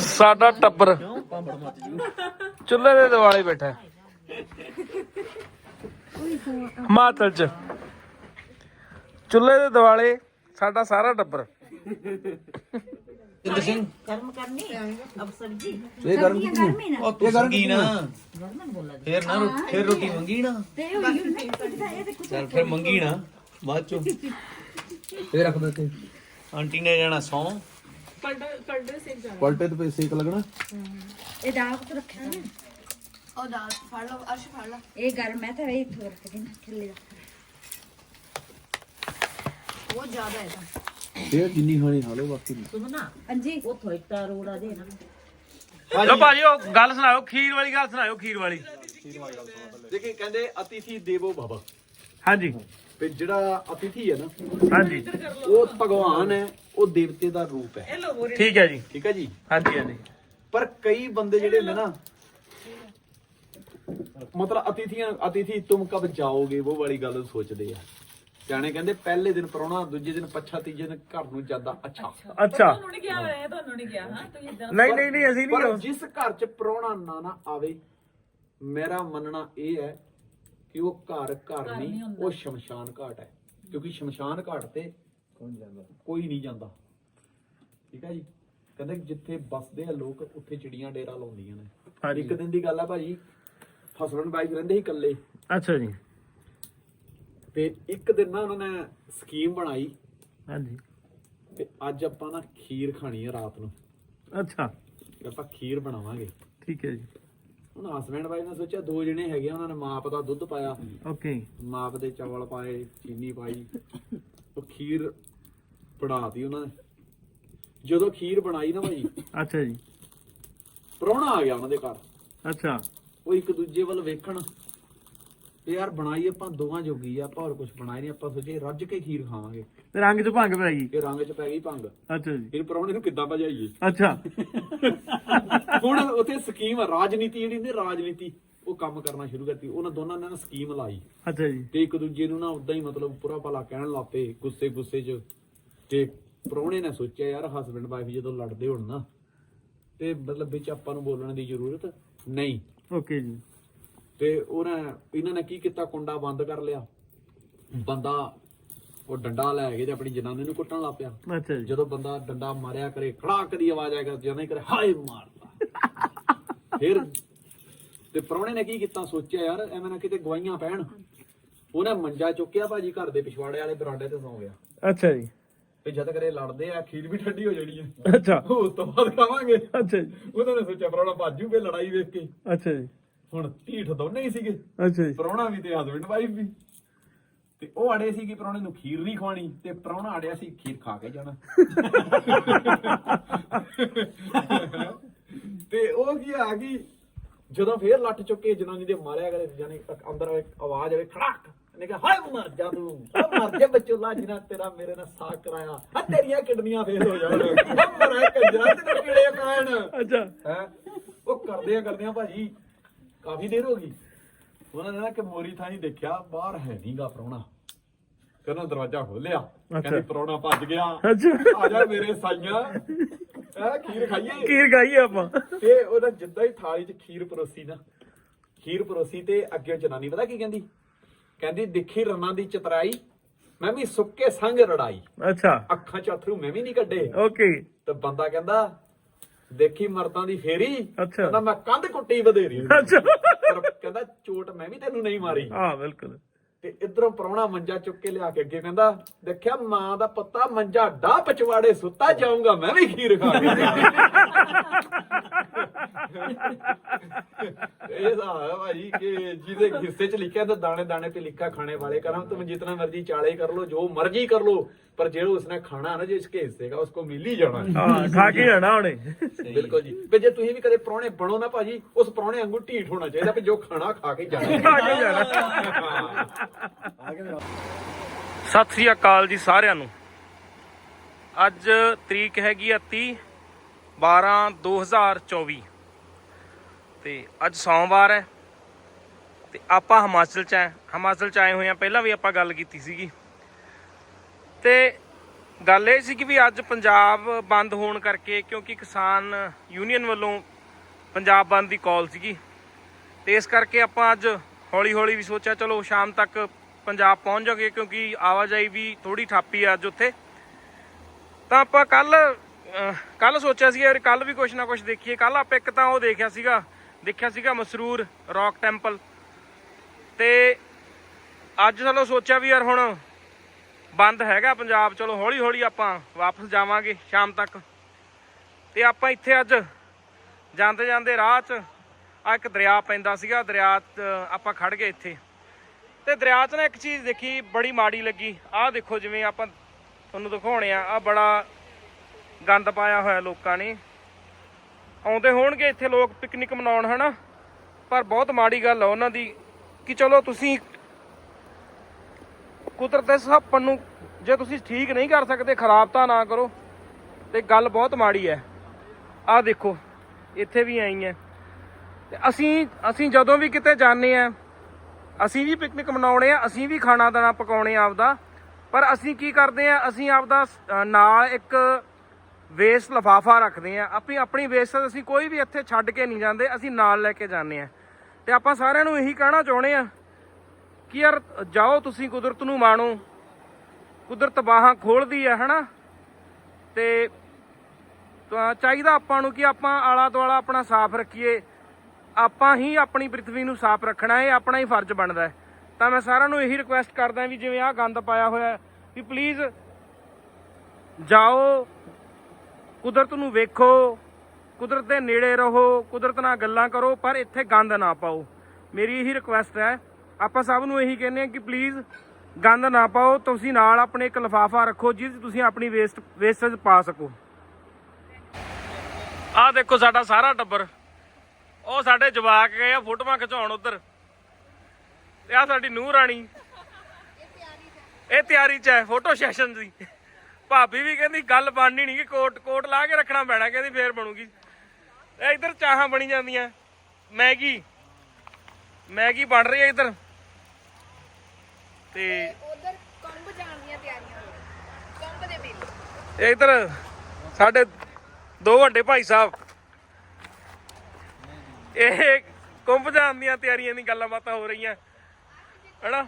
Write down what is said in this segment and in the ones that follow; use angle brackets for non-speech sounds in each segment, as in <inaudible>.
ਸਾਡਾ ਟੱਬਰ। ਚੁੱਲ੍ਹੇ ਦੇ ਦਿਵਾਲੇ ਬੈਠਾ। ਮਾਤਲ ਚ। ਚੁੱਲ੍ਹੇ ਦੇ ਦਿਵਾਲੇ ਸਾਡਾ ਸਾਰਾ ਟੱਬਰ। ਜਿੰਦਰ ਕਰਮ ਕਰਨੀ? ਅਫਸਰ ਜੀ ਇਹ ਗਰਮ ਕਿਉਂ? ਉਹ ਤੂੰ ਨਾ। ਫੇਰ ਨਾ ਰੋਟੀ ਫੇਰ ਰੋਟੀ ਮੰਗੀ ਨਾ। ਚੱਲ ਫੇਰ ਮੰਗੀ ਨਾ। ਬਾਅਦ ਚੋਂ। <laughs> ਫੇਰ ਰੱਖ ਦੇ ਆਂਟੀ ਨੇ ਜਾਣਾ ਸੌਂ। ਪਲਟੇ ਪਲਟੇ ਸੇਕ ਜਾਣਾ। ਪਲਟੇ ਤੇ ਸੇਕ ਲੱਗਣਾ। ਇਹ ਦਾਗ ਤੋਂ ਰੱਖਿਆ ਨਾ ਉਹ ਦਾਗ ਫੜ ਲਓ ਅਰਸ਼ ਫੜ ਲਾ। ਇਹ ਗਰਮ ਹੈ ਤਾਂ ਇਹ ਇੱਥੋਂ ਰੱਖ ਦੇਣਾ ਥੱਲੇ ਰੱਖ ਉਹ ਜ਼ਿਆਦਾ ਹੈ ਤਾਂ। ਇਹ ਜਿੰਨੀ ਖਾਣੀ ਖਾ ਲਓ ਬਾਕੀ ਨਹੀਂ ਸੁਣਨਾ ਹਾਂਜੀ। ਉੱਥੋਂ ਇੱਟਾ ਰੋੜਾ ਦੇ ਨਾ। ਲੋ ਭਾਜੀ ਉਹ ਗੱਲ ਸੁਣਾਓ ਖੀਰ ਵਾਲੀ ਗੱਲ ਸੁਣਾਓ ਖੀਰ ਵਾਲੀ। ਦੇਖੀ ਕਹਿੰਦੇ ਅਤੀਥੀ ਦੇਵੋ ਭਵ ਹਾਂਜੀ। ਤੇ ਜਿਹੜਾ ਅਤਿਥੀ ਹੈ ਨਾ ਹਾਂਜੀ। ਉਹ ਭਗਵਾਨ ਹੈ ਉਹ ਦੇਵਤੇ ਦਾ ਰੂਪ ਹੈ। ਠੀਕ ਹੈ ਜੀ। ਠੀਕ ਹੈ ਜੀ? ਹਾਂਜੀ ਹਾਂਜੀ। ਪਰ ਕਈ ਬੰਦੇ ਜਿਹੜੇ ਨੇ ਨਾ ਮਤਲਬ ਅਤਿਥੀਆਂ ਅਤਿਥੀ ਤੁਮ ਕਬ ਜਾਓਗੇ ਉਹ ਵਾਲੀ ਗੱਲ ਸੋਚਦੇ ਆ। ਸਿਆਣੇ ਕਹਿੰਦੇ ਪਹਿਲੇ ਦਿਨ ਪਰੋਣਾ ਦੂਜੇ ਦਿਨ ਪੱਛਾ ਤੀਜੇ ਦਿਨ ਘਰ ਨੂੰ ਜਾਂਦਾ ਅੱਛਾ। ਅੱਛਾ। ਤੁਹਾਨੂੰ ਨਹੀਂ ਕਿਹਾ ਹੋਇਆ ਤੁਹਾਨੂੰ ਨਹੀਂ ਕਿਹਾ ਹਾਂ ਤੁਸੀਂ ਇਦਾਂ ਨਹੀਂ ਨਹੀਂ ਨਹੀਂ ਅਸੀਂ ਪਰ ਨਹੀਂ ਜਿਸ ਘਰ ਚ ਪਰੋਣਾ ਨਾ ਨਾ ਆਵੇ ਮੇਰਾ ਮੰਨਣਾ ਇਹ ਹੈ ਕਿ ਉਹ ਘਰ ਘਰ ਨਹੀਂ ਉਹ ਸ਼ਮਸ਼ਾਨ ਘਾਟ ਹੈ। ਕਿਉਂਕਿ ਸ਼ਮਸ਼ਾਨ ਘਾਟ ਤੇ ਕੋਈ ਨਹੀਂ ਜਾਂਦਾ। ਠੀਕ ਹੈ ਜੀ? ਕਹਿੰਦੇ ਜਿੱਥੇ ਵੱਸਦੇ ਆ ਲੋਕ ਉੱਥੇ ਚਿੜੀਆਂ ਡੇਰਾ ਲਾਉਂਦੀਆਂ ਨੇ। ਇੱਕ ਦਿਨ ਦੀ ਗੱਲ ਆ ਭਾਜੀ ਹਸਬੰਡ ਵਾਈਫ ਰਹਿੰਦੇ ਸੀ ਇਕੱਲੇ। ਅੱਛਾ ਜੀ। ਤੇ ਇੱਕ ਦਿਨ ਨਾ ਉਹਨਾਂ ਨੇ ਸਕੀਮ ਬਣਾਈ। ਹਾਂਜੀ। ਤੇ ਅੱਜ ਆਪਾਂ ਨਾ ਖੀਰ ਖਾਣੀ ਹੈ ਰਾਤ ਨੂੰ। ਅੱਛਾ। ਆਪਾਂ ਖੀਰ ਬਣਾਵਾਂਗੇ। ਠੀਕ ਹੈ ਜੀ। ਹੁਣ ਹਸਬੰਡ ਵਾਈਫ ਨੇ ਸੋਚਿਆ ਦੋ ਜਣੇ ਹੈਗੇ ਆ, ਉਹਨਾਂ ਨੇ ਮਾਪ ਦਾ ਦੁੱਧ ਪਾਇਆ। ਓਕੇ। ਮਾਪ ਦੇ ਚਾਵਲ ਪਾਏ ਚੀਨੀ ਪਾਈ। ਉਹ ਖੀਰ ਬਣਾਤੀ ਉਹਨਾਂ ਨੇ। ਜਦੋਂ ਖੀਰ ਬਣਾਈ ਨਾ ਭਾਈ ਅੱਛਾ ਜੀ। ਪ੍ਰਾਹੁਣਾ ਆ ਗਿਆ ਉਹਨਾਂ ਦੇ ਘਰ। ਅੱਛਾ। ਉਹ ਇੱਕ ਦੂਜੇ ਵੱਲ ਵੇਖਣ ਤੇ ਯਾਰ ਬਣਾਈ ਆਪਾਂ ਦੋਵਾਂ ਜੋਗੀ ਆ ਆਪਾਂ ਹੋਰ ਕੁਝ ਬਣਾਈ ਨਹੀਂ ਆਪਾਂ ਸੋਚੇ ਰੱਜ ਕੇ ਖੀਰ ਖਾਵਾਂਗੇ। ਤੇ ਰੰਗ ਚ ਭੰਗ ਪੈ ਗਈ? ਇਹ ਰੰਗ 'ਚ ਪੈ ਗਈ ਭੰਗ। ਅੱਛਾ ਜੀ। ਇਹ ਪ੍ਰਾਹੁਣੇ ਨੂੰ ਕਿੱਦਾਂ ਭਜਾਈਏ? ਅੱਛਾ। <laughs> ਹੁਣ ਉੱਥੇ ਸਕੀਮ ਰਾਜਨੀਤੀ ਜਿਹੜੀ ਹੁੰਦੀ ਰਾਜਨੀਤੀ ਉਹ ਕੰਮ ਕਰਨਾ ਸ਼ੁਰੂ ਕਰਤੀ। ਉਹਨਾਂ ਦੋਨਾਂ ਨੇ ਨਾ ਸਕੀਮ ਲਾਈ। ਅੱਛਾ ਜੀ। ਤੇ ਇੱਕ ਦੂਜੇ ਨੂੰ ਨਾ ਉਦਾਂ ਹੀ ਮਤਲਬ ਪੂਰਾ ਭਲਾ ਕਹਿਣ ਲੱਪੇ ਗੁੱਸੇ ਗੁੱਸੇ 'ਚ। ਤੇ ਪ੍ਰਾਹੁਣੇ ਨੇ ਸੋਚਿਆ ਯਾਰ ਹਸਬੰਡ ਵਾਈਫ ਜਦੋਂ ਲੜਦੇ ਹੋਣ ਨਾ ਤੇ ਮਤਲਬ ਵਿੱਚ ਆਪਾਂ ਨੂੰ ਬੋਲਣ ਦੀ ਜ਼ਰੂਰਤ ਨਹੀਂ। ਓਕੇ ਜੀ। ਤੇ ਉਹਨਾਂ ਇਹਨਾਂ ਨੇ ਕੀ ਕੀਤਾ? ਕੁੰਡਾ ਬੰਦ ਕਰ ਲਿਆ। ਬੰਦਾ ਉਹ ਡੰਡਾ ਲੈ ਕੇ ਤੇ ਆਪਣੀ ਜਨਾਨੀ ਨੂੰ ਕੁੱਟਣ ਲੱਗ ਪਿਆ। ਅੱਛਾ ਜੀ। ਜਦੋਂ ਬੰਦਾ ਡੰਡਾ ਮਾਰਿਆ ਕਰੇ ਖੜਾਕ ਦੀ ਆਵਾਜ਼ ਆਇਆ ਕਰ ਜਨੇ ਕਰੇ ਹਾਏ ਮਾਰਦਾ <laughs> ਫਿਰ ਤੇ ਪ੍ਰਾਹੁਣੇ ਨੇ ਕੀ ਕੀਤਾ? ਸੋਚਿਆ ਯਾਰ ਐਵੇਂ ਨਾ ਕਿਤੇ ਗਵਾਈਆਂ ਪੈਣ। ਉਹਨੇ ਮੰਜਾ ਚੁੱਕਿਆ ਭਾਜੀ ਘਰ ਦੇ ਪਿਛਵਾੜੇ ਵਾਲੇ ਬਰਾਂਡੇ ਤੇ ਸੌਂ ਗਿਆ। ਅੱਛਾ ਜੀ। ਤੇ ਜਦ ਕਰੇ ਲੜਦੇ ਆ ਖੀਰ ਵੀ ਠੰਡੀ ਹੋ ਜਾਣੀ ਹੈ ਅੱਛਾ। ਉਸ ਤੋਂ ਬਾਅਦ ਖਾਵਾਂਗੇ। ਅੱਛਾ ਜੀ। ਉਹਨਾਂ ਨੇ ਸੋਚਿਆ ਪ੍ਰਾਹੁਣਾ ਭਾਜੂ ਵੀ ਲੜਾਈ ਵੇਖ ਕੇ। ਅੱਛਾ ਜੀ। ਹੁਣ ਢੀਠ ਦੋਨੇ ਹੀ ਸੀਗੇ। ਅੱਛਾ ਜੀ। ਪ੍ਰਾਹੁਣਾ ਵੀ ਤੇ ਹਸਬੰਡ ਵਾਈਫ ਵੀ। ਤੇ ਉਹ ਅੜੇ ਸੀ ਕਿ ਪ੍ਰਾਹੁਣੇ ਨੂੰ ਖੀਰ ਨਹੀਂ ਖਵਾਣੀ ਤੇ ਪ੍ਰਾਹੁਣਾ ਅੜਿਆ ਸੀ ਖੀਰ ਖਾ ਕੇ ਜਾਣਾ। ਤੇ ਉਹ ਕੀ ਆ ਗਈ ਜਦੋਂ ਫੇਰ ਲੱਟ ਚੁੱਕੇ ਜਨਾਨੀ ਦੇ ਮਾਰਿਆ ਗਲੇ ਜਾਨੇ ਅੰਦਰ ਇੱਕ ਆਵਾਜ਼ ਆਵੇ ਖੜਾਕ। ਨੇ ਕਿਹਾ ਹਾਏ ਮਰ ਜਾ ਤੂੰ ਮਰ ਜਾ ਬੱਚੋ ਲਾ ਜਿਨਾ ਤੇਰਾ ਮੇਰੇ ਨਾਲ ਸਾਕ ਕਰਾਇਆ। ਆ ਤੇਰੀਆਂ ਕਿਡਨੀਆਂ ਫੇਲ ਹੋ ਜਾਣ। ਮਰ ਕੰਜਰਾ ਤੇ ਕੀੜੇ ਪੈਣ। ਅੱਛਾ। ਹੈ? ਉਹ ਕਰਦੇ ਆ ਕਰਦੇ ਆ ਭਾਜੀ ਕਾਫੀ ਦੇਰ ਹੋ ਗਈ। ਉਹਨਾਂ ਨੇ ਨਾ ਕਿ ਮੋਰੀ ਥਾਂ ਹੀ ਦੇਖਿਆ ਬਾਹਰ ਹੈ ਨਹੀਂਗਾ ਪ੍ਰਾਹੁਣਾ ਕਹਿੰਦਾ ਦਰਵਾਜ਼ਾ ਖੋਲਿਆ ਕਹਿੰਦੇ ਪ੍ਰਾਹੁਣਾ ਭੱਜ ਗਿਆ। ਆ ਜਾ ਮੇਰੇ ਸਾਈਆਂ। ਐ ਖੀਰ ਖਾਈਏ। ਖੀਰ ਖਾਈਏ ਆਪਾਂ। ਤੇ ਉਹਦਾ ਜਿੱਦਾਂ ਹੀ ਥਾਲੀ 'ਚ ਖੀਰ ਪਰੋਸੀ ਨਾ ਖੀਰ ਪਰੋਸੀ ਤੇ ਅੱਗੇ ਜਨਾਨੀ ਪਤਾ ਕੀ ਕਹਿੰਦੀ? ਕਹਿੰਦੀ ਦੇਖੀ ਰੰਨਾਂ ਦੀ ਚਤਰਾਈ ਮੈਂ ਵੀ ਸੁੱਕੇ ਸੰਗ ਰੜਾਈ। ਅੱਛਾ। ਅੱਖਾਂ 'ਚ ਅਥਰੂ ਮੈਂ ਵੀ ਨਹੀਂ ਕੱਢੇ। ਓਕੇ। ਤੇ ਬੰਦਾ ਕਹਿੰਦਾ ਦੇਖੀ ਮਰਦਾਂ ਦੀ ਫੇਰੀ? ਕਹਿੰਦਾ ਮੈਂ ਕੰਧ ਕੁੱਟੀ ਵਧੇਰੀ। ਕਹਿੰਦਾ ਚੋਟ ਮੈਂ ਵੀ ਤੈਨੂੰ ਨਹੀਂ ਮਾਰੀ। ਹਾਂ ਬਿਲਕੁਲ। ਤੇ ਇਧਰੋਂ ਪਰਵਣਾ ਮੰਜਾ ਚੁੱਕ ਕੇ ਲਿਆ ਕੇ ਅੱਗੇ ਕਹਿੰਦਾ ਦੇਖਿਆ ਮਾਂ ਦਾ ਪੱਤਾ ਮੰਜਾ ਡਾ ਪਚਵਾੜੇ ਸੁੱਤਾ ਜਾਊਗਾ ਮੈਂ ਵੀ ਖੀਰ ਖਾ ਕੇ ਇਹ ਸਾਹ ਭਾਈ ਕਿ ਜਿਹਦੇ ਹਿੱਸੇ ਚ ਲਿਖਿਆ ਤਾਂ ਦਾਣੇ ਦਾਣੇ ਤੇ ਲਿਖਾ ਖਾਣੇ ਵਾਲੇ ਕਰਾਂ ਤੂੰ ਜਿਤਨਾ ਮਰਜ਼ੀ ਚਾਲੇ ਕਰ ਲੋ ਜੋ ਮਰਜ਼ੀ ਕਰ ਲੋ पर जो उसने खाना ना जो इसके हिस्से का उसको मिल ही जाना है ਹਾਂ ਖਾ ਕੇ ਜਾਣਾ ਹੁਣੇ ਬਿਲਕੁਲ ਜੀ ਤੇ ਜੇ ਤੁਸੀਂ ਵੀ ਕਦੇ ਪ੍ਰਾਹੁਣੇ ਬਣੋ ਨਾ ਭਾਜੀ ਉਸ ਪ੍ਰਾਹੁਣੇ ਵਾਂਗੂ ਢੀਠ ਹੋਣਾ ਚਾਹੀਦਾ ਵੀ ਜੋ ਖਾਣਾ ਖਾ ਕੇ ਜਾਣਾ ਖਾ ਕੇ ਜਾਣਾ ਸਤਿ ਸ੍ਰੀ ਅਕਾਲ ਜੀ ਸਾਰਿਆਂ ਨੂੰ ਅੱਜ ਤਰੀਕ ਹੈਗੀ ਆ 30 12 2024 ਤੇ ਅੱਜ ਸੋਮਵਾਰ ਹੈ ਤੇ ਆਪਾਂ ਹਿਮਾਚਲ ਚ ਆ ਹਿਮਾਚਲ ਚ ਆਏ ਹੋਏ ਆ ਪਹਿਲਾਂ ਵੀ ਆਪਾਂ ਗੱਲ ਕੀਤੀ ਸੀਗੀ ਤੇ ਗੱਲ ਇਹ ਸੀ ਕਿ ਵੀ ਅੱਜ ਪੰਜਾਬ ਬੰਦ ਹੋਣ ਕਰਕੇ, ਕਿਉਂਕਿ ਕਿਸਾਨ ਯੂਨੀਅਨ ਵੱਲੋਂ ਪੰਜਾਬ ਬੰਦ ਦੀ ਕਾਲ ਸੀਗੀ। ਤੇ ਇਸ ਕਰਕੇ ਆਪਾਂ ਅੱਜ ਹੌਲੀ ਹੌਲੀ ਵੀ ਸੋਚਿਆ, ਚਲੋ ਸ਼ਾਮ ਤੱਕ ਪੰਜਾਬ ਪਹੁੰਚ ਜਾਗੇ, ਕਿਉਂਕਿ ਆਵਾਜਾਈ ਵੀ ਥੋੜੀ ਠਾਪੀ ਆ ਅੱਜ ਉੱਥੇ। ਤਾਂ ਆਪਾਂ ਕੱਲ ਕੱਲ ਸੋਚਿਆ ਸੀ ਯਾਰ ਕੱਲ ਵੀ ਕੁਛ ਨਾ ਕੁਛ ਦੇਖੀਏ। ਕੱਲ ਆਪਾਂ ਇੱਕ ਤਾਂ ਉਹ ਦੇਖਿਆ ਸੀਗਾ ਦੇਖਿਆ ਸੀਗਾ ਮਸਰੂਰ ਰੌਕ ਟੈਂਪਲ। ਤੇ ਅੱਜ ਚਲੋ ਸੋਚਿਆ ਵੀ ਯਾਰ ਹੁਣ ਬੰਦ ਹੈਗਾ ਪੰਜਾਬ, ਚਲੋ ਹੌਲੀ ਹੌਲੀ ਆਪਾਂ ਵਾਪਸ ਜਾਵਾਂਗੇ ਸ਼ਾਮ ਤੱਕ। ਤੇ ਆਪਾਂ ਇੱਥੇ ਅੱਜ ਜਾਂਦੇ ਜਾਂਦੇ ਰਾਹ 'ਚ ਆ ਇੱਕ ਦਰਿਆ ਪੈਂਦਾ ਸੀਗਾ, ਦਰਿਆ 'ਚ ਆਪਾਂ ਖੜ ਗਏ ਇੱਥੇ। ਤੇ ਦਰਿਆ 'ਚ ਨਾ ਇੱਕ ਚੀਜ਼ ਦੇਖੀ, ਬੜੀ ਮਾੜੀ ਲੱਗੀ। ਆਹ ਦੇਖੋ ਜਿਵੇਂ ਆਪਾਂ ਤੁਹਾਨੂੰ ਦਿਖਾਉਣੇ ਆ ਆ ਬੜਾ ਗੰਦ ਪਾਇਆ ਹੋਇਆ ਲੋਕਾਂ ਨੇ। ਆਉਂਦੇ ਹੋਣਗੇ ਇੱਥੇ ਲੋਕ ਪਿਕਨਿਕ ਮਨਾਉਣ, ਹਨਾ? ਪਰ ਬਹੁਤ ਮਾੜੀ ਗੱਲ ਆ ਉਹਨਾਂ ਦੀ, ਕਿ ਚਲੋ ਤੁਸੀਂ ਕੁਦਰਤ ਦੇ ਸਹਾਪਨ ਨੂੰ ਜੇ ਤੁਸੀਂ ਠੀਕ ਨਹੀਂ ਕਰ ਸਕਦੇ, ਖਰਾਬ ਤਾਂ ਨਾ ਕਰੋ। ਤੇ ਗੱਲ ਬਹੁਤ ਮਾੜੀ ਹੈ। ਆਹ ਦੇਖੋ, ਇੱਥੇ ਵੀ ਆਈ ਹੈ ਤੇ ਅਸੀਂ ਅਸੀਂ ਜਦੋਂ ਵੀ ਕਿਤੇ ਜਾਂਦੇ ਆ, ਅਸੀਂ ਵੀ ਪਿਕਨਿਕ ਮਨਾਉਣੇ ਆ, ਅਸੀਂ ਵੀ ਖਾਣਾ ਦਾਣਾ ਪਕਾਉਣੇ ਆ ਆਪਦਾ। ਪਰ ਅਸੀਂ ਕੀ ਕਰਦੇ ਆ, ਅਸੀਂ ਆਪਦਾ ਨਾਲ ਇੱਕ ਵੇਸਟ ਲਫਾਫਾ ਰੱਖਦੇ ਆ। ਆਪਣੀ ਆਪਣੀ ਵੇਸਟ ਅਸੀਂ ਕੋਈ ਵੀ ਇੱਥੇ ਛੱਡ ਕੇ ਨਹੀਂ ਜਾਂਦੇ, ਅਸੀਂ ਨਾਲ ਲੈ ਕੇ ਜਾਂਦੇ ਆ। ਤੇ ਆਪਾਂ ਸਾਰਿਆਂ ਨੂੰ ਇਹੀ ਕਹਿਣਾ ਚਾਹੁੰਦੇ ਆ ਕਿ ਯਾਰ ਜਾਓ ਤੁਸੀਂ ਕੁਦਰਤ ਨੂੰ ਮਾਣੋ। ਕੁਦਰਤ ਬਾਹਾਂ ਖੋਲਦੀ ਹੈ ਹਨਾ? ਤੇ ਤਾਂ ਚਾਹੀਦਾ ਆਪਾਂ ਨੂੰ ਕਿ ਆਪਾਂ ਆਲਾ ਦੁਆਲਾ ਆਪਣਾ ਸਾਫ਼ ਰੱਖੀਏ। ਆਪਾਂ ਹੀ ਆਪਣੀ ਪ੍ਰithvi ਨੂੰ ਸਾਫ਼ ਰੱਖਣਾ ਹੈ ਇਹ ਆਪਣਾ ਹੀ ਫਰਜ਼ ਬਣਦਾ ਹੈ। ਤਾਂ ਮੈਂ ਸਾਰਿਆਂ ਨੂੰ ਇਹੀ ਰਿਕੁਐਸਟ ਕਰਦਾ ਵੀ ਜਿਵੇਂ ਆਹ ਗੰਦ ਪਾਇਆ ਹੋਇਆ ਹੈ, ਵੀ ਪਲੀਜ਼ ਜਾਓ ਕੁਦਰਤ ਨੂੰ ਵੇਖੋ ਕੁਦਰਤ ਦੇ ਨੇੜੇ ਰਹੋ ਕੁਦਰਤ ਨਾਲ ਗੱਲਾਂ ਕਰੋ ਪਰ ਇੱਥੇ ਗੰਦ ਨਾ ਪਾਓ। ਮੇਰੀ ਇਹੀ ਰਿਕੁਐਸਟ ਹੈ ਆਪਾਂ ਸਭ ਨੂੰ ਇਹੀ ਕਹਿੰਦੇ ਆ ਕਿ ਪਲੀਜ਼ ਗੰਦ ਨਾ ਪਾਓ, ਤੁਸੀਂ ਨਾਲ ਆਪਣੇ ਇੱਕ ਲਿਫਾਫਾ ਰੱਖੋ ਜਿਸ ਤੁਸੀਂ ਆਪਣੀ ਵੇਸਟ ਵੇਸਟੇਜ ਪਾ ਸਕੋ। ਆਹ ਦੇਖੋ ਸਾਡਾ ਸਾਰਾ ਟੱਬਰ। ਉਹ ਸਾਡੇ ਜਵਾਕ ਗਏ ਆ, ਫੋਟੋਆਂ ਖਿਚਾਉਣ ਉਧਰ। ਤੇ ਆ ਸਾਡੀ ਨੂੰਹ ਰਾਣੀ। ਇਹ ਤਿਆਰੀ ਚ ਹੈ, ਫੋਟੋ ਸੈਸ਼ਨ ਦੀ। ਭਾਬੀ ਵੀ ਕਹਿੰਦੀ ਗੱਲ ਬਣਨੀ ਨਹੀਂ ਕਿ ਕੋਟ ਕੋਟ ਲਾ ਕੇ ਰੱਖਣਾ ਪੈਣਾ, ਕਹਿੰਦੀ ਫੇਰ ਬਣੂਗੀ। ਇਹ ਇਧਰ ਚਾਹਾਂ ਬਣੀ ਜਾਂਦੀਆਂ। ਮੈਗੀ। ਮੈਗੀ ਬਣ ਰਹੀ ਹੈ ਇਧਰ। ਤੇ ਉਧਰ ਕੰਬ ਜਾਣ ਦੀਆਂ ਤਿਆਰੀਆਂ ਕੰਬ ਦੇ ਮੇਲੇ। ਇਧਰ ਸਾਡੇ ਦੋ ਵੱਡੇ ਭਾਈ ਸਾਹਿਬ। ਇਹ ਕੁੰਭ ਜਾਣ ਦੀਆਂ ਤਿਆਰੀਆਂ ਦੀ ਗੱਲਾਂ ਬਾਤਾਂ ਹੋ ਰਹੀਆਂ। ਹੈਨਾ?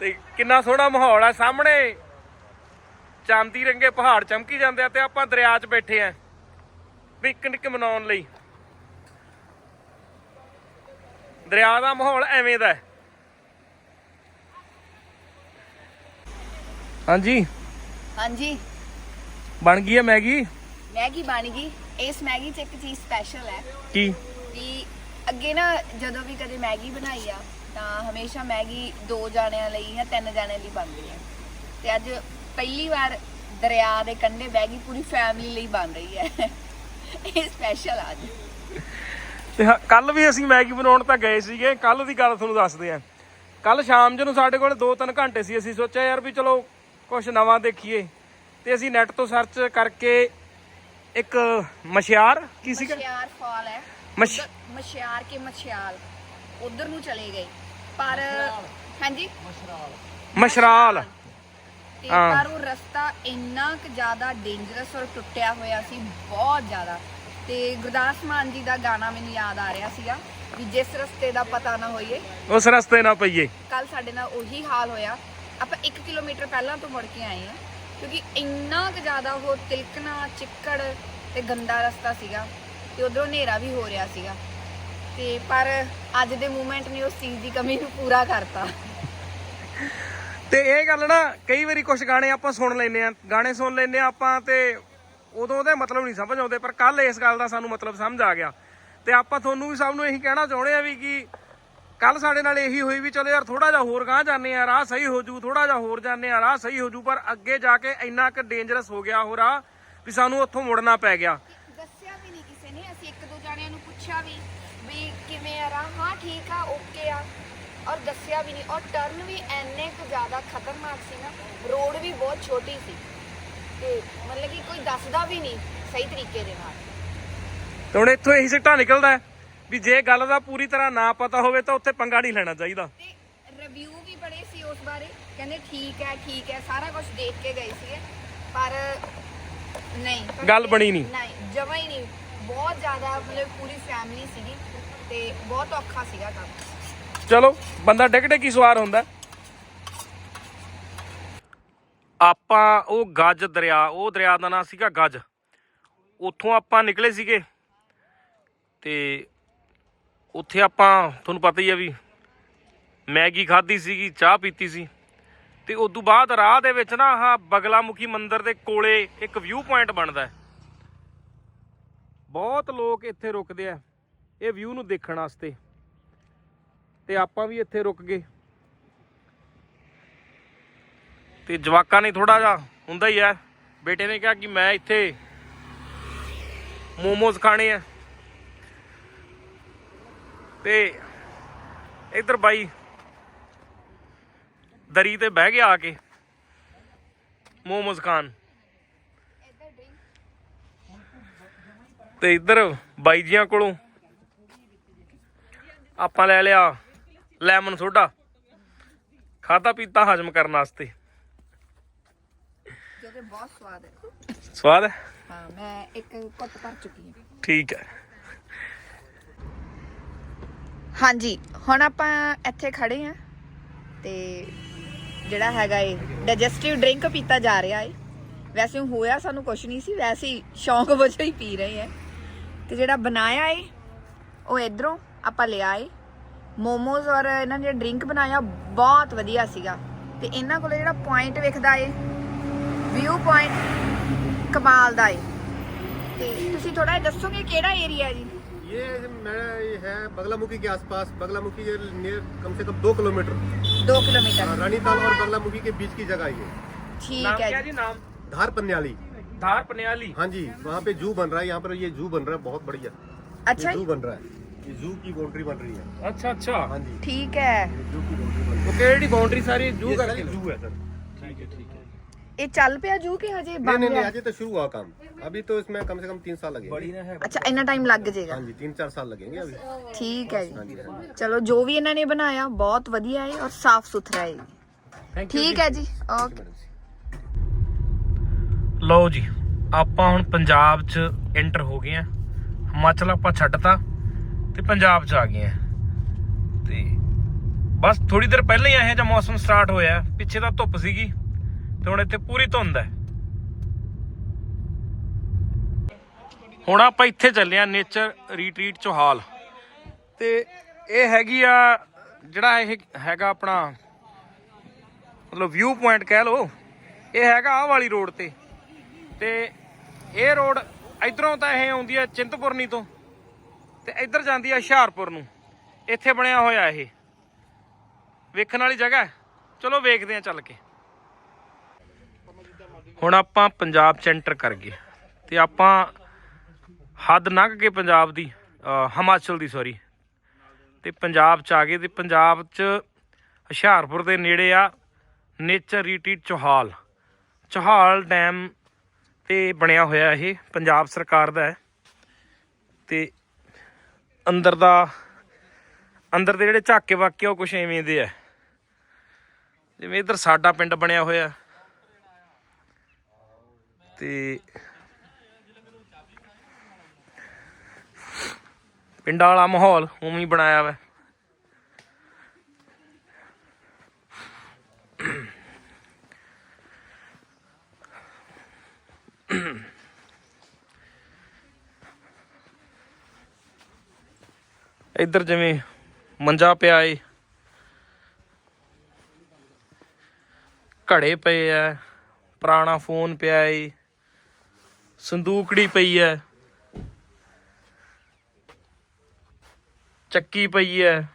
ਤੇ ਕਿੰਨਾ ਸੋਹਣਾ ਮਾਹੌਲ ਆ। ਸਾਹਮਣੇ ਚਾਂਦੀ ਰੰਗੇ ਪਹਾੜ ਚਮਕੀ ਜਾਂਦੇ ਆ ਤੇ ਆਪਾਂ ਦਰਿਆ 'ਚ ਬੈਠੇ ਆ। ਪਿਕਨਿਕ ਮਨਾਉਣ ਲਈ। ਦਰਿਆ ਦਾ ਮਾਹੌਲ ਐਵੇਂ ਦਾ ਹੈ। ਹਾਂਜੀ। ਹਾਂਜੀ। ਬਣ ਗਈ ਹੈ ਮੈਗੀ? ਮੈਗੀ ਬਣ ਗਈ। ਇਸ ਮੈਗੀ 'ਚ ਇੱਕ ਚੀਜ਼ ਸਪੈਸ਼ਲ ਹੈ ਕੀ? ਵੀ ਅੱਗੇ ਨਾ ਜਦੋਂ ਵੀ ਕਦੇ ਮੈਗੀ ਬਣਾਈ ਆ ਤਾਂ ਹਮੇਸ਼ਾ ਮੈਗੀ ਦੋ ਜਾਣਿਆਂ ਲਈ ਜਾਂ ਤਿੰਨ ਜਾਣਿਆਂ ਲਈ ਬਣਦੀ ਹੈ। ਤੇ ਅੱਜ ਪਹਿਲੀ ਵਾਰ ਦਰਿਆ ਦੇ ਕੰਢੇ ਬਹਿ ਗਈ ਪੂਰੀ ਫੈਮਿਲੀ ਲਈ ਬਣ ਰਹੀ ਹੈ। ਇਹ ਸਪੈਸ਼ਲ ਅੱਜ। ਤੇ ਕੱਲ ਵੀ ਅਸੀਂ ਮੈਗੀ ਬਣਾਉਣ ਤਾਂ ਗਏ ਸੀਗੇ। ਕੱਲ ਦੀ ਗੱਲ ਤੁਹਾਨੂੰ ਦੱਸਦੇ ਆਂ ਕੱਲ ਸ਼ਾਮ ਜਿਹਨੂੰ ਸਾਡੇ ਕੋਲ 2-3 ਘੰਟੇ ਸੀ ਅਸੀਂ ਸੋਚਿਆ ਯਾਰ ਵੀ ਚਲੋ ਕੁਝ ਨਵਾਂ ਦੇਖੀਏ। ਤੇ ਅਸੀਂ ਨੈਟ ਤੋਂ ਸਰਚ ਕਰਕੇ ਇੱਕ ਮਸ਼ਿਆਰ ਕੀ ਸੀਗਾ? ਮਛਿਆਰ ਫਾਲ ਹੈ। ਉੱਧਰ- ਮਛਿਆਰ ਕੇ ਮਛਿਆਲ। ਉਧਰ ਨੂੰ ਚਲੇ ਗਏ। ਪਰ ਹਾਂਜੀ? ਮਸ਼ਰਾਲ ਤੇ ਹਾਂ। ਪਰ ਉਹ ਰਸਤਾ ਇੰਨਾ ਕੁ ਜ਼ਿਆਦਾ ਡੇਂਜਰਸ ਔਰ ਟੁੱਟਿਆ ਹੋਇਆ ਸੀ ਬਹੁਤ ਜ਼ਿਆਦਾ। ਤੇ ਗੁਰਦਾਸ ਮਾਨ ਜੀ ਦਾ ਗਾਣਾ ਮੈਨੂੰ ਯਾਦ ਆ ਰਿਹਾ ਸੀਗਾ ਵੀ ਜਿਸ ਰਸਤੇ ਦਾ ਪਤਾ ਨਾ ਹੋਈਏ ਉਸ ਰਸਤੇ ਨਾ ਪਈਏ। ਕੱਲ ਸਾਡੇ ਨਾਲ ਉਹੀ ਹਾਲ ਹੋਇਆ। ਆਪਾਂ 1 ਕਿਲੋਮੀਟਰ ਪਹਿਲਾਂ ਤੋਂ ਮੁੜ ਕੇ ਆਏ ਆ ਕਿਉਂਕਿ ਇੰਨਾ ਕੁ ਜ਼ਿਆਦਾ ਉਹ ਤਿਲਕਣਾ, ਚਿੱਕੜ ਤੇ ਗੰਦਾ ਰਸਤਾ ਸੀਗਾ ਤੇ ਉਧਰੋਂ ਹਨੇਰਾ ਵੀ ਹੋ ਰਿਹਾ ਸੀਗਾ। ਤੇ ਪਰ ਅੱਜ ਦੇ ਮੂਵਮੈਂਟ ਨੇ ਉਸ ਚੀਜ਼ ਦੀ ਕਮੀ ਨੂੰ ਪੂਰਾ ਕਰਤਾ। ਤੇ ਇਹ ਗੱਲ ਨਾ, ਕਈ ਵਾਰੀ ਕੁਝ ਗਾਣੇ ਆਪਾਂ ਸੁਣ ਲੈਨੇ ਆ ਗਾਣੇ ਸੁਣ ਲੈਨੇ ਆ ਆਪਾਂ ਤੇ ਉਦੋਂ ਉਹਦੇ ਮਤਲਬ ਨਹੀਂ ਸਮਝ ਆਉਂਦੇ, ਪਰ ਕੱਲ ਇਸ ਗੱਲ ਦਾ ਸਾਨੂੰ ਮਤਲਬ ਸਮਝ ਆ ਗਿਆ। ਤੇ ਆਪਾਂ ਤੁਹਾਨੂੰ ਵੀ ਸਭ ਨੂੰ ਇਹੀ ਕਹਿਣਾ ਚਾਹੁੰਦੇ ਆ ਵੀ ਕਿ ਕੱਲ ਸਾਡੇ ਨਾਲ ਇਹੀ ਹੋਈ ਵੀ ਚਲੋ ਯਾਰ ਥੋੜਾ ਜਿਹਾ ਹੋਰ ਗਾਂ ਜਾਂਦੇ ਆ ਰਾਹ ਸਹੀ ਹੋ ਜੂ ਥੋੜਾ ਜਿਹਾ ਹੋਰ ਜਾਂਦੇ ਆ ਰਾਹ ਸਹੀ ਹੋ ਜੂ ਪਰ ਅੱਗੇ ਜਾ ਕੇ ਇੰਨਾ ਕੁ ਡੇਂਜਰਸ ਹੋ ਗਿਆ ਉਹ ਰਾਹ ਵੀ ਸਾਨੂੰ ਉੱਥੋਂ ਮੁੜਨਾ ਪੈ ਗਿਆ। ਦੱਸਿਆ ਵੀ ਨਹੀਂ ਕਿਸੇ ਨੇ ਅਸੀਂ ਇੱਕ ਦੋ ਜਾਣਿਆਂ ਨੂੰ ਪੁੱਛਿਆ ਵੀ ਵੀ ਕਿਵੇਂ ਆ ਰਾਹ? ਹਾਂ ਠੀਕ ਆ ਓਕੇ ਆ। ਔਰ ਦੱਸਿਆ ਵੀ ਨਹੀਂ। ਔਰ ਟਰਨ ਵੀ ਐਨੇ ਕੁ ਜ਼ਿਆਦਾ ਖਤਰਨਾਕ ਸੀ ਨਾ ਰੋਡ ਵੀ ਬਹੁਤ ਛੋਟੀ ਸੀ। ਤੇ ਮਤਲਬ ਕਿ ਕੋਈ ਦੱਸਦਾ ਵੀ ਨਹੀਂ ਸਹੀ ਤਰੀਕੇ ਦੇ ਨਾਲ। ਤੇ ਹੁਣ ਇੱਥੋਂ ਇਹੀ ਸਿੱਟਾ ਨਿਕਲਦਾ ਹੈ। ਵੀ ਜੇ ਗੱਲ ਦਾ ਪੂਰੀ ਤਰ੍ਹਾਂ ਨਾ ਪਤਾ ਹੋਵੇ ਤਾਂ ਉੱਥੇ ਪੰਗਾ ਨਹੀਂ ਲੈਣਾ ਚਾਹੀਦਾ। ਤੇ ਰਿਵਿਊ ਵੀ ਬੜੇ ਸੀ ਉਸ ਬਾਰੇ। ਕਹਿੰਦੇ ਠੀਕ ਹੈ ਠੀਕ ਹੈ ਸਾਰਾ ਕੁਝ ਦੇਖ ਕੇ ਗਏ ਸੀਗੇ। ਪਰ ਨਹੀਂ ਗੱਲ ਬਣੀ ਨਹੀਂ। ਨਹੀਂ ਜਮਾ ਹੀ ਨਹੀਂ। ਬਹੁਤ ਜ਼ਿਆਦਾ ਮਤਲਬ ਪੂਰੀ ਫੈਮਿਲੀ ਸੀਗੀ ਤੇ ਬਹੁਤ ਔਖਾ ਸੀਗਾ ਕੰਮ। ਚਲੋ ਬੰਦਾ ਡਿੱਗ ਡਿੱਗ ਹੀ ਸਵਾਰ ਹੁੰਦਾ। ਆਪਾਂ ਉਹ ਗੱਜ ਦਰਿਆ ਉਹ ਦਰਿਆ ਦਾ ਨਾਂ ਸੀਗਾ ਗੱਜ। ਉੱਥੋਂ ਆਪਾਂ ਨਿਕਲੇ ਸੀਗੇ ਤੇ ਉੱਥੇ ਆਪਾਂ, ਤੁਹਾਨੂੰ ਪਤਾ ਹੀ ਆ ਵੀ ਮੈਗੀ ਖਾਧੀ ਸੀਗੀ, ਚਾਹ ਪੀਤੀ ਸੀ। ਤੇ ਉਸ ਤੋਂ ਬਾਅਦ ਰਾਹ ਦੇ ਵਿੱਚ ਨਾ ਆਹ ਬਗਲਾਮੁਖੀ ਮੰਦਿਰ ਦੇ ਕੋਲੇ ਇੱਕ ਵਿਊ ਪੁਆਇੰਟ ਬਣਦਾ ਹੈ। ਬਹੁਤ ਲੋਕ ਇੱਥੇ ਰੁਕਦੇ ਆ, ਇਹ ਵਿਊ ਨੂੰ ਦੇਖਣ ਵਾਸਤੇ। ਤੇ ਆਪਾਂ ਵੀ ਇੱਥੇ ਰੁਕ ਗਏ। ਤੇ ਜਵਾਕਾਂ ਨੇ ਥੋੜਾ ਜਿਹਾ ਹੁੰਦਾ ਹੀ ਹੈ ਬੇਟੇ ਨੇ ਕਿਹਾ ਕਿ ਮੈਂ ਇੱਥੇ ਮੋਮੋਜ਼ ਖਾਣੇ ਆ। ਤੇ ਇੱਧਰ ਬਾਈ ਦਰੀ ਤੇ ਬਹਿ ਗਿਆ ਆ ਕੇ ਮੋਮੋਜ਼ ਖਾਣ। ਤੇ ਇੱਧਰ ਬਾਈ ਜੀਆਂ ਕੋਲੋਂ ਆਪਾਂ ਲੈ ਲਿਆ ਲੈਮਨ ਸੋਡਾ। ਖਾਦਾ ਪੀਤਾ ਹਜਮ ਕਰਨ ਵਾਸਤੇ। ਜੋ ਕਿ ਬਹੁਤ ਸਵਾਦ ਹੈ। ਸਵਾਦ ਹੈ? ਹਾਂ ਮੈਂ ਇੱਕ ਕੁੱਟ ਭਰ ਚੁੱਕੀ ਹਾਂ। ਠੀਕ ਹੈ। ਹਾਂਜੀ, ਹੁਣ ਆਪਾਂ ਇੱਥੇ ਖੜੇ ਆ ਤੇ ਜਿਹੜਾ ਹੈਗਾ ਏ ਡਾਈਜੈਸਟਿਵ ਡਰਿੰਕ ਪੀਤਾ ਜਾ ਰਿਹਾ ਏ। ਵੈਸੇ ਹੋਇਆ ਸਾਨੂੰ ਕੁਝ ਨਹੀਂ ਸੀ, ਵੈਸੇ ਹੀ ਸ਼ੌਂਕ ਵਜੋਂ ਹੀ ਪੀ ਰਹੇ ਆ ਤੇ ਜਿਹੜਾ ਬਣਾਇਆ ਏ, ਉਹ ਇਧਰੋਂ ਆਪਾਂ ਲਿਆ ਏ। ਮੋਮੋਜ਼ ਔਰ ਇਹਨਾਂ ਨੇ ਡਰਿੰਕ ਬਣਾਇਆ, ਬਹੁਤ ਵਧੀਆ ਸੀਗਾ। ਤੇ ਇਹਨਾਂ ਕੋਲ ਜਿਹੜਾ ਪੁਆਇੰਟ ਵਿਖਦਾ ਏ ਵਿਊ ਪੁਆਇੰਟ ਕਮਾਲ ਦਾ ਏ। ਤੇ ਤੁਸੀਂ ਥੋੜਾ ਦੱਸੋਗੇ ਕਿਹੜਾ ਏਰੀਆ ਜੀ? ये मैं है बगलामुखी के आसपास। बगलामुखी के नियर कम से कम दो किलोमीटर। दो किलोमीटर। हाँ, रानीताल और बगलामुखी के बीच की जगह ये। ठीक है। जी? नाम? धार पन्याली। धार पन्याली। हाँ जी वहाँ पे जू बन रहा है यहाँ पर ये जू बन रहा है बहुत बढ़िया। अच्छा। जू बन रहा है। जू की बाउंड्री बन रही है। अच्छा अच्छा। हाँ जी। ठीक है। जू की बाउंड्री बन रही है। बाउंड्री सारी जू का जू है सर। ਇਹ ਚੱਲ ਪਿਆ ਜੂ ਕਿ ਹਜੇ नहीं ਬਣ नहीं नहीं ਰਿਹਾ अजय तो शुरू हुआ काम अभी तो इसमें कम से कम तीन साल लगेंगे ਅੱਛਾ ਇੰਨਾ ਟਾਈਮ ਲੱਗ ਜਾਏਗਾ हाँ जी तीन चार साल लगेंगे अभी ਠੀਕ ਹੈ हाँ ਜੀ जी हाँ जी ਚਲੋ ਜੋ ਵੀ ਇਹਨਾਂ ਨੇ ਬਣਾਇਆ ਬਹੁਤ ਵਧੀਆ ਹੈ ਔਰ ਸਾਫ ਸੁਥਰਾ ਹੈ ਠੀਕ ਹੈ ਜੀ ਓਕੇ ਲਓ ਜੀ ਆਪਾਂ ਹੁਣ ਪੰਜਾਬ 'ਚ ਐਂਟਰ ਹੋ ਗਏ ਆ ਹਿਮਾਚਲ ਆਪਾਂ ਛੱਡਤਾ ਤੇ ਪੰਜਾਬ 'ਚ ਆ ਗਏ ਆ ਤੇ ਬਸ ਥੋੜੀ ਦੇਰ ਪਹਿਲਾਂ ਹੀ ਇਹੋ ਜਿਹਾ ਮੌਸਮ ਸਟਾਰਟ ਹੋਇਆ ਪਿੱਛੇ ਤਾਂ ਧੁੱਪ ਸੀਗੀ ਤੇ ਹੁਣ ਇੱਥੇ ਪੂਰੀ ਧੁੰਦ ਹੈ। ਹੁਣ ਆਪਾਂ ਇੱਥੇ ਚੱਲੇ ਆ ਨੇਚਰ ਰੀਟਰੀਟ ਚੋਹਾਲ ਤੇ ਇਹ ਹੈਗੀ ਆ, ਜਿਹੜਾ ਇਹ ਹੈਗਾ ਆਪਣਾ, ਮਤਲਬ ਵਿਊ ਪੁਆਇੰਟ ਕਹਿ ਲਓ, ਇਹ ਹੈਗਾ ਆਹ ਵਾਲੀ ਰੋਡ ਤੇ। ਤੇ ਇਹ ਰੋਡ ਇਧਰੋਂ ਤਾਂ ਇਹ ਆਉਂਦੀ ਹੈ ਚਿੰਤਪੁਰਨੀ ਤੋਂ, ਤੇ ਇੱਧਰ ਜਾਂਦੀ ਆ ਹੁਸ਼ਿਆਰਪੁਰ ਨੂੰ। ਇੱਥੇ ਬਣਿਆ ਹੋਇਆ ਇਹ। ਵੇਖਣ ਵਾਲੀ ਜਗ੍ਹਾ ਚਲੋ ਵੇਖਦੇ ਹਾਂ ਚੱਲ ਕੇ। ਹੁਣ ਆਪਾਂ ਪੰਜਾਬ ਚ ਐਂਟਰ ਕਰ ਗਏ। ਤੇ ਆਪਾਂ ਹੱਦ ਲੰਘ ਕੇ ਪੰਜਾਬ ਦੀ ਹਿਮਾਚਲ ਦੀ ਸੌਰੀ ਤੇ ਪੰਜਾਬ ਚ ਆ ਗਏ ਤੇ ਪੰਜਾਬ ਚ ਹੁਸ਼ਿਆਰਪੁਰ ਦੇ ਨੇੜੇ ਆ nature retreat Chohal. Chohal dam ਤੇ ਬਣਿਆ ਹੋਇਆ ਇਹ, ਪੰਜਾਬ ਸਰਕਾਰ ਦਾ ਹੈ। ਤੇ ਅੰਦਰ ਦਾ, ਅੰਦਰ ਦੇ ਜਿਹੜੇ ਝਾਕੇ ਵਾਕੇ ਉਹ ਕੁਛ ਐਵੇਂ ਦੇ ਆ। ਜਿਵੇਂ ਇਧਰ ਸਾਡਾ ਪਿੰਡ ਬਣਿਆ ਹੋਇਆ। ਤੇ ਪਿੰਡਾਂ ਵਾਲਾ ਮਾਹੌਲ ਉਵੇਂ ਹੀ ਬਣਾਇਆ ਵਾ। ਇੱਧਰ ਜਿਵੇਂ ਮੰਜਾ ਪਿਆ ਏ। ਘੜੇ ਪਏ ਐ ਪੁਰਾਣਾ ਫੋਨ ਪਿਆ ਏ। ਸੰਦੂਕੜੀ ਪਈ ਹੈ ਚੱਕੀ ਪਈ ਹੈ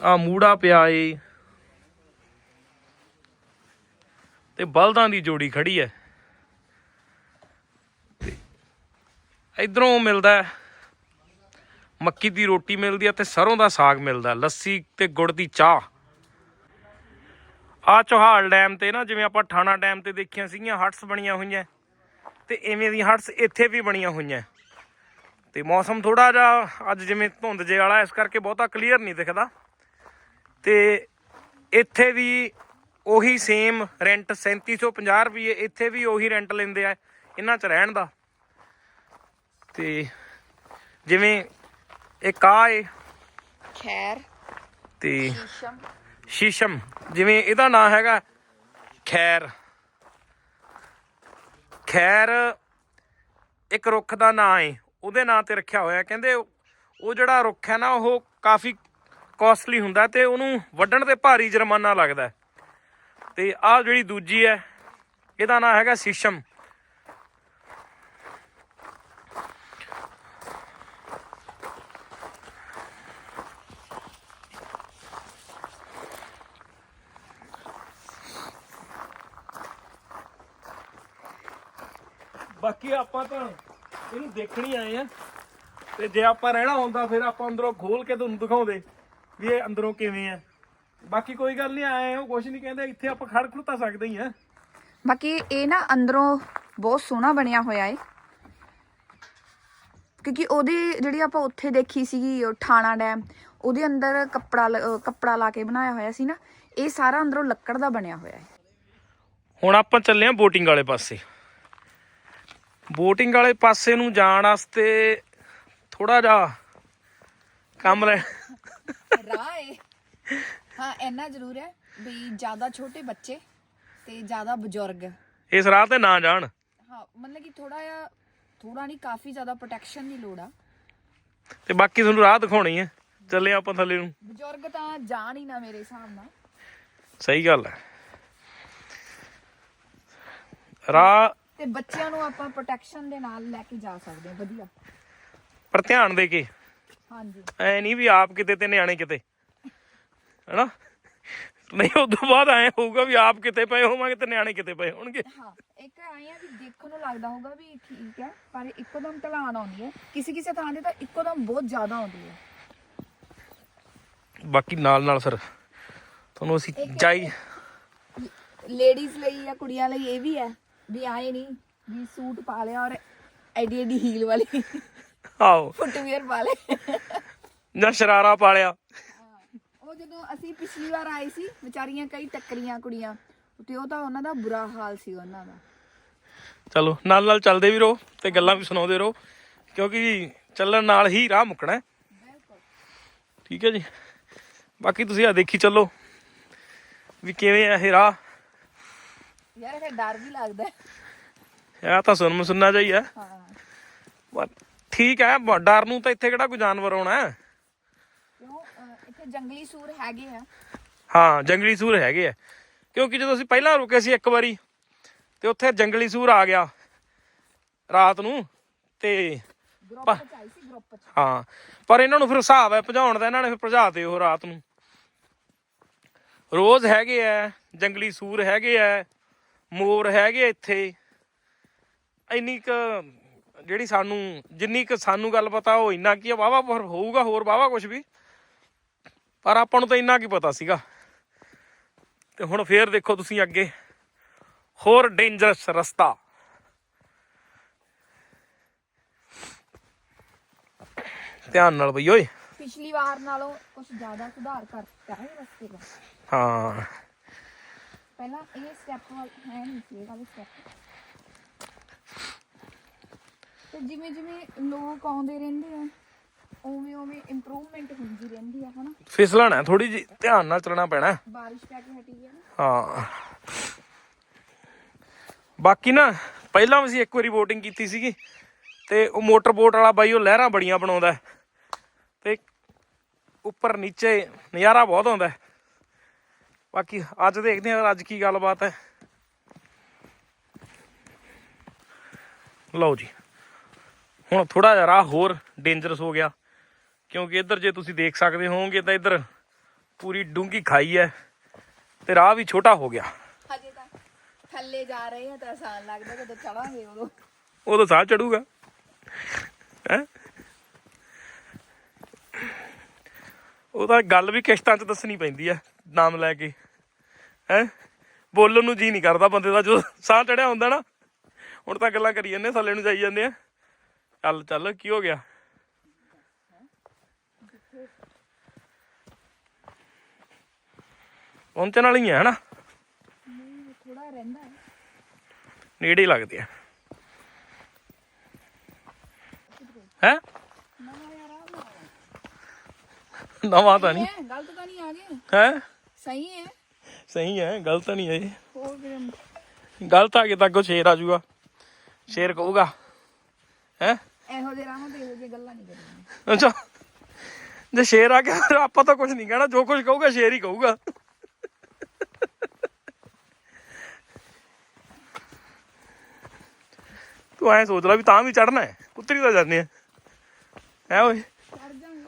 ਆ ਮੂੜਾ ਪਿਆ ਏ। ਤੇ ਬਲਦਾਂ ਦੀ ਜੋੜੀ ਖੜੀ ਹੈ ਤੇ ਇਧਰੋਂ ਮਿਲਦਾ ਮੱਕੀ ਦੀ ਰੋਟੀ ਮਿਲਦੀ ਹੈ ਤੇ ਸਰੋਂ ਦਾ ਸਾਗ ਮਿਲਦਾ ਲੱਸੀ ਤੇ ਗੁੜ ਦੀ ਚਾਹ। ਆ ਚੋਹਾਲ ਡੈਮ ਤੇ ਨਾ ਜਿਵੇਂ ਆਪਾਂ ਠਾਣਾ ਡੈਮ ਤੇ ਦੇਖੀਆਂ ਸੀਗੀਆਂ ਹਟਸ ਬਣੀਆਂ ਹੋਈਆਂ। ਤੇ ਇਵੇਂ ਦੀਆਂ ਹਟਸ ਇੱਥੇ ਵੀ ਬਣੀਆਂ ਹੋਈਆਂ। ਤੇ ਮੌਸਮ ਥੋੜਾ ਜਿਹਾ ਅੱਜ ਜਿਵੇਂ ਧੁੰਦ ਜੇ ਵਾਲਾ ਇਸ ਕਰਕੇ ਬਹੁਤਾ ਕਲੀਅਰ ਨਹੀਂ ਦਿਖਦਾ। ਤੇ ਇੱਥੇ ਵੀ ਉਹੀ ਸੇਮ ਰੈਂਟ 3750 ਰੁਪਏ ਇੱਥੇ ਵੀ ਉਹੀ ਰੈਂਟ ਲੈਂਦੇ ਆ ਇਹਨਾਂ 'ਚ ਰਹਿਣ ਦਾ। ਤੇ ਜਿਵੇਂ ਇੱਕ ਆ ਏ। ਖੈਰ। ਤੇ ਸ਼ੀਸ਼ਮ। ਸ਼ੀਸ਼ਮ, ਜਿਵੇਂ ਇਹਦਾ ਨਾਂ ਹੈਗਾ। ਖੈਰ। ਖੈਰ, ਇੱਕ ਰੁੱਖ ਦਾ ਨਾਂ ਏ। ਉਹਦੇ ਨਾਂ ਤੇ ਰੱਖਿਆ ਹੋਇਆ। ਕਹਿੰਦੇ ਉਹ ਜਿਹੜਾ ਰੁੱਖ ਹੈ ਨਾ, ਉਹ ਕਾਫੀ ਕਾਸਟਲੀ ਹੁੰਦਾ ਤੇ ਉਹਨੂੰ ਵੱਢਣ ਤੇ ਭਾਰੀ ਜੁਰਮਾਨਾ ਲੱਗਦਾ। ਹੈ। ਤੇ ਆਹ ਜਿਹੜੀ ਦੂਜੀ ਹੈ, ਇਹਦਾ ਨਾਂ ਹੈਗਾ ਸ਼ੀਸ਼ਮ। ਬਾਕੀ ਆਪਾਂ ਤਾਂ ਇਹਨੂੰ ਦੇਖਣੀ ਆਏ ਆ। ਤੇ ਜੇ ਆਪਾਂ ਰਹਿਣਾ ਹੁੰਦਾ ਫਿਰ ਆਪਾਂ ਅੰਦਰੋਂ ਖੋਲ ਕੇ ਤੁਹਾਨੂੰ ਦਿਖਾਉਂਦੇ ਵੀ ਇਹ ਅੰਦਰੋਂ ਕਿਵੇਂ ਆ। ਬਾਕੀ ਕੋਈ ਗੱਲ ਨਹੀਂ ਆਏ ਉਹ ਕੁਝ ਨਹੀਂ ਕਹਿੰਦੇ ਇੱਥੇ ਆਪਾਂ ਖੜ ਖੁੜ ਤਾਂ ਸਕਦੇ ਹੀ ਆ। ਬਾਕੀ ਇਹ ਨਾ ਅੰਦਰੋਂ ਬਹੁਤ ਸੋਹਣਾ ਬਣਿਆ ਹੋਇਆ ਏ। ਕਿਉਂਕਿ ਉਹਦੀ ਜਿਹੜੀ ਆਪਾਂ ਉੱਥੇ ਦੇਖੀ ਸੀਗੀ ਉਹ ਠਾਣਾ ਡੈਮ ਉਹਦੇ ਅੰਦਰ ਕੱਪੜਾ ਕੱਪੜਾ ਲਾ ਕੇ ਬਣਾਇਆ ਹੋਇਆ ਸੀ ਨਾ ਇਹ ਸਾਰਾ ਅੰਦਰੋਂ ਲੱਕੜ ਦਾ ਬਣਿਆ ਹੋਇਆ ਹੈ ਹੁਣ ਆਪਾਂ ਚੱਲੇ ਆ ਬੋਟਿੰਗ ਵਾਲੇ ਪਾਸੇ। ਬੋਟਿੰਗ ਵਾਲੇ ਪਾਸੇ ਨੂੰ ਜਾਣ ਵਾਸਤੇ ਥੋੜਾ ਜਿਹਾ ਕੰਮ ਲੈ ਰਾਹ ਏ। ਹਾਂ ਇੰਨਾ ਜ਼ਰੂਰ ਹੈ ਵੀ ਜ਼ਿਆਦਾ ਛੋਟੇ ਬੱਚੇ ਤੇ ਜ਼ਿਆਦਾ ਬਜ਼ੁਰਗ। ਇਸ ਰਾਹ ਤੇ ਨਾ ਜਾਣ। ਹਾਂ ਮਤਲਬ ਕਿ ਥੋੜਾ ਜਿਹਾ ਥੋੜਾ ਨਹੀਂ ਕਾਫੀ ਜ਼ਿਆਦਾ ਪ੍ਰੋਟੈਕਸ਼ਨ ਦੀ ਲੋੜ ਆ। ਤੇ ਬਾਕੀ ਤੁਹਾਨੂੰ ਰਾਹ ਦਿਖਾਉਣੀ ਹੈ। ਚੱਲੇ ਆਪਾਂ ਥੱਲੇ ਨੂੰ। ਬਜ਼ੁਰਗ ਤਾਂ ਜਾਣ ਹੀ ਨਾ ਮੇਰੇ ਹਿਸਾਬ ਨਾਲ। ਸਹੀ ਗੱਲ ਹੈ। ਰਾਹ ਤੇ ਬੱਚਿਆਂ ਨੂੰ ਆਪਾਂ ਪ੍ਰੋਟੈਕਸ਼ਨ ਦੇ ਨਾਲ ਲੈ ਕੇ ਜਾ ਸਕਦੇ ਹਾਂ ਵਧੀਆ। ਪਰ ਧਿਆਨ ਦੇ ਕੇ। ਹਾਂਜੀ। ਐ ਨਹੀਂ ਵੀ ਆਪ ਕਿਤੇ ਤੇ ਨਿਆਣੇ ਕਿਤੇ। ਹੈਨਾ? ਨਹੀਂ ਉਦੋਂ ਬਾਅਦ ਐ ਹੋਊਗਾ ਵੀ ਆਪ ਕਿਤੇ ਪਏ ਹੋਵਾਂਗੇ ਤੇ ਨਿਆਣੇ ਕਿਤੇ ਪਏ ਹੋਣਗੇ। ਹਾਂ ਇੱਕ ਆਏ ਆ ਵੀ ਦੇਖਣ ਨੂੰ ਲੱਗਦਾ ਹੋਊਗਾ ਵੀ ਠੀਕ ਹੈ ਪਰ ਇੱਕੋਦਮ ਢਲਾਣ ਆਉਂਦੀ ਹੈ। ਕਿਸੇ ਕਿਸੇ ਥਾਂ ਤੇ ਤਾਂ ਇੱਕੋਦਮ ਬਹੁਤ ਜ਼ਿਆਦਾ ਆਉਂਦੀ ਹੈ। ਬਾਕੀ ਨਾਲ ਨਾਲ ਫਿਰ ਤੁਹਾਨੂੰ ਅਸੀਂ ਜਾਈ ਲੇਡੀਜ਼ ਲਈ ਜਾਂ ਕੁੜੀਆਂ ਲਈ ਇਹ ਵੀ ਹੈ ਵੀ ਆਏ ਨਹੀਂ ਵੀ ਸੂਟ ਪਾ ਲਿਆ ਔਰ ਐਡੀ ਐਡੀ ਹੀਲ ਵਾਲੀ ਆਓ ਫੁੱਟਵੀਅਰ ਪਾ ਲਏ। ਜਾਂ ਸ਼ਰਾਰਾ ਪਾਲਿਆ ਉਹ ਜਦੋਂ ਅਸੀਂ ਪਿਛਲੀ ਵਾਰ ਆਏ ਸੀ ਵਿਚਾਰੀਆਂ ਕਈ ਟੱਕਰੀਆਂ ਕੁੜੀਆਂ ਤੇ ਉਹ ਤਾਂ ਉਹਨਾਂ ਦਾ ਬੁਰਾ ਹਾਲ ਸੀ ਉਹਨਾਂ ਦਾ। ਚਲੋ ਨਾਲ ਨਾਲ ਚੱਲਦੇ ਵੀ ਰਹੋ ਤੇ ਗੱਲਾਂ ਵੀ ਸੁਣਾਉਂਦੇ ਰਹੋ ਕਿਉਂਕਿ ਚੱਲਣ ਨਾਲ ਹੀ ਰਾਹ ਮੁੱਕਣਾ ਹੈ। ਠੀਕ ਹੈ ਜੀ। ਬਾਕੀ ਤੁਸੀਂ ਆ ਦੇਖੀ ਚੱਲੋ ਵੀ ਕਿਵੇਂ ਆ ਇਹ ਰਾਹ। ਯਾਰ ਇਹ ਡਰ ਵੀ ਲੱਗਦਾ ਹੈ। ਇਹ ਤਾਂ ਸੁਣ ਸੁਣਨਾ ਚਾਹੀਏ ਹਾਂ ਠੀਕ ਹੈ ਡਰ ਨੂੰ ਤਾਂ ਇੱਥੇ ਕਿਹੜਾ ਕੋਈ ਜਾਨਵਰ ਆਉਣਾ ਹੈ? ਕਿਉਂ? ਅਹ, ਇੱਥੇ ਜੰਗਲੀ ਸੂਰ ਹੈਗੇ ਆ। ਹਾਂ ਜੰਗਲੀ ਸੂਰ ਹੈਗੇ ਆ। ਕਿਉਂਕਿ ਜਦੋਂ ਅਸੀਂ ਪਹਿਲਾਂ ਰੁਕੇ ਸੀ ਇੱਕ ਵਾਰੀ ਤੇ ਉੱਥੇ ਜੰਗਲੀ ਸੂਰ ਆ ਗਿਆ ਰਾਤ ਨੂੰ ਤੇ ਗਰੁੱਪ ਚ ਆਈ ਸੀ ਗਰੁੱਪ ਚ। ਹਾਂ ਪਰ ਇਹਨਾਂ ਨੂੰ ਫਿਰ ਹਿਸਾਬ ਹੈ ਭਜਾਉਣ ਦਾ ਇਹਨਾਂ ਨੇ ਫਿਰ ਭਜਾਤੇ ਉਹ ਰਾਤ ਨੂੰ। ਰੋਜ਼ ਹੈਗੇ ਆ ਜੰਗਲੀ ਸੂਰ ਹੈਗੇ ਆ। ਮੋਰ ਹੈਗੇ ਇੱਥੇ। ਇੰਨੀ ਕ ਜਿਹੜੀ ਸਾਨੂੰ ਜਿੰਨੀ ਕ ਸਾਨੂੰ ਗੱਲ ਪਤਾ ਉਹ ਇੰਨਾ ਕੀ ਆ। ਵਾਵਾ ਹੋਊਗਾ ਹੋਰ ਵਾਵਾ ਕੁਝ ਵੀ। ਪਰ ਆਪਾਂ ਨੂੰ ਤਾਂ ਇੰਨਾ ਕੀ ਪਤਾ ਸੀਗਾ। ਤੇ ਹੁਣ ਫੇਰ ਦੇਖੋ ਤੁਸੀਂ ਅੱਗੇ। ਹੋਰ ਡੇਂਜਰਸ ਰਸਤਾ। ਧਿਆਨ ਨਾਲ ਬਈ ਓਏ। ਪਿਛਲੀ ਵਾਰ ਨਾਲੋਂ ਕੁਝ ਜ਼ਿਆਦਾ ਸੁਧਾਰ ਕਰਤਾ ਹੈ ਰਸਤੇ ਦਾ। ਹਾਂ। ਪਹਿਲਾਂ ਇਹ ਸਟੈਪ ਹੈ ਨਹੀਂ ਸੀ ਇਹ ਵਾਲੇ ਸਟੈਪ ਤੇ ਜਿਵੇਂ ਜਿਵੇਂ ਲੋਕ ਆਉਂਦੇ ਰਹਿੰਦੇ ਆ ਉਵੇਂ ਉਵੇਂ ਇੰਪਰੂਵਮੈਂਟ ਹੁੰਦੀ ਰਹਿੰਦੀ ਆ ਹਨਾ? ਫਿਸਲਣਾ ਥੋੜੀ ਜੀ ਧਿਆਨ ਨਾਲ ਚੱਲਣਾ ਪੈਣਾ। ਬਾਰਿਸ਼ ਪੈ ਕੇ ਹਟੀ ਹੈ ਨਾ। ਹਾਂ। ਬਾਕੀ ਨਾ ਪਹਿਲਾਂ ਵੀ ਅਸੀਂ ਇੱਕ ਵਾਰੀ VOTING ਕੀਤੀ ਸੀਗੀ ਤੇ ਉਹ ਮੋਟਰ ਬੋਟ ਵਾਲਾ ਬਾਈ ਉਹ ਲਹਿਰਾਂ ਬੜੀਆਂ ਬਣਾਉਂਦਾ। ਤੇ ਉੱਪਰ ਨੀਚੇ ਨਜ਼ਾਰਾ ਬਹੁਤ ਆਉਂਦਾ। ਬਾਕੀ ਅੱਜ ਦੇਖਦੇ ਹਾਂ ਅੱਜ ਕੀ ਗੱਲਬਾਤ ਹੈ। ਲਓ ਜੀ। ਹੁਣ ਥੋੜਾ ਜਿਹਾ ਰਾਹ ਹੋਰ ਡੇਂਜਰਸ ਹੋ ਗਿਆ। ਕਿਉਂਕਿ ਇੱਧਰ ਜੇ ਤੁਸੀਂ ਦੇਖ ਸਕਦੇ ਹੋਵੋਗੇ ਤਾਂ ਇੱਧਰ ਪੂਰੀ ਡੂੰਗੀ ਖਾਈ ਹੈ ਤੇ ਰਾਹ ਵੀ ਛੋਟਾ ਹੋ ਗਿਆ। ਹਜੇ ਤਾਂ ਥੱਲੇ ਜਾ ਰਹੇ ਆ ਤਾਂ ਆਸਾਨ ਲੱਗਦਾ ਜਦੋਂ ਚੜਾਂਗੇ ਉਦੋਂ। ਉਦੋਂ ਸਾਹ ਚੜੂਗਾ। ਹੈ? ਉਹ ਤਾਂ ਗੱਲ ਵੀ ਕਿਸ਼ਤਾਂ 'ਚ ਦੱਸਣੀ ਪੈਂਦੀ ਆ ਨਾਮ ਲੈ ਕੇ। ਹੈ? ਬੋਲਣ ਨੂੰ ਜੀ ਨਹੀਂ ਕਰਦਾ ਬੰਦੇ ਦਾ ਜਦੋਂ ਸਾਹ ਚੜਿਆ ਹੁੰਦਾ ਨਾ। ਹੁਣ ਤਾਂ ਗੱਲਾਂ ਕਰੀ ਜਾਂਦੇ ਥੱਲੇ ਨੂੰ ਜਾਈ ਜਾਂਦੇ ਆ। ਚੱਲ ਚੱਲ ਕੀ ਹੋ ਗਿਆ? ਪਹੁੰਚਣ ਵਾਲੀ ਹੈ ਹਨਾ? ਰਹਿੰਦਾ ਨੇੜੇ ਹੀ ਲੱਗਦੇ ਆ। ਹੈ? ਨਵਾਂ ਤਾਂ ਨਹੀਂ। ਗਲਤ ਤਾਂ ਨਹੀਂ ਆ ਗਏ। ਹੈ? ਸਹੀ ਹੈ। ਸਹੀ ਹੈ ਗਲਤ ਨਹੀਂ ਹੈ ਇਹ ਹੋਰ ਫਿਰ ਗਲਤ ਆ ਕੇ ਤਾਂ ਅੱਗੋਂ ਸ਼ੇਰ ਆ ਜਾਊਗਾ ਸ਼ੇਰ ਕਹੂਗਾ ਹੈ ਇਹੋ ਜਿਹੇ ਰਾਹਾਂ ਤੇ ਇਹੋ ਜਿਹੀ ਗੱਲਾਂ ਨਹੀਂ ਕਰਨੀਆਂ ਅੱਛਾ ਜੇ ਸ਼ੇਰ ਆ ਗਿਆ ਫਿਰ ਆਪਾਂ ਤਾਂ ਕੁਝ ਨਹੀਂ ਕਹਿਣਾ ਜੋ ਕੁਝ ਕਹੂਗਾ ਸ਼ੇਰ ਹੀ ਕਹੂਗਾ ਤੂੰ ਐ ਸੋਚ ਲੈ ਵੀ ਤਾਂ ਵੀ ਚੜਨਾ ਹੈ ਕੁੱਤਰੀ ਤਾਂ ਜਾਂਦੇ ਆ ਹੈ ਓਏ ਚੜ ਜਾਾਂਗੇ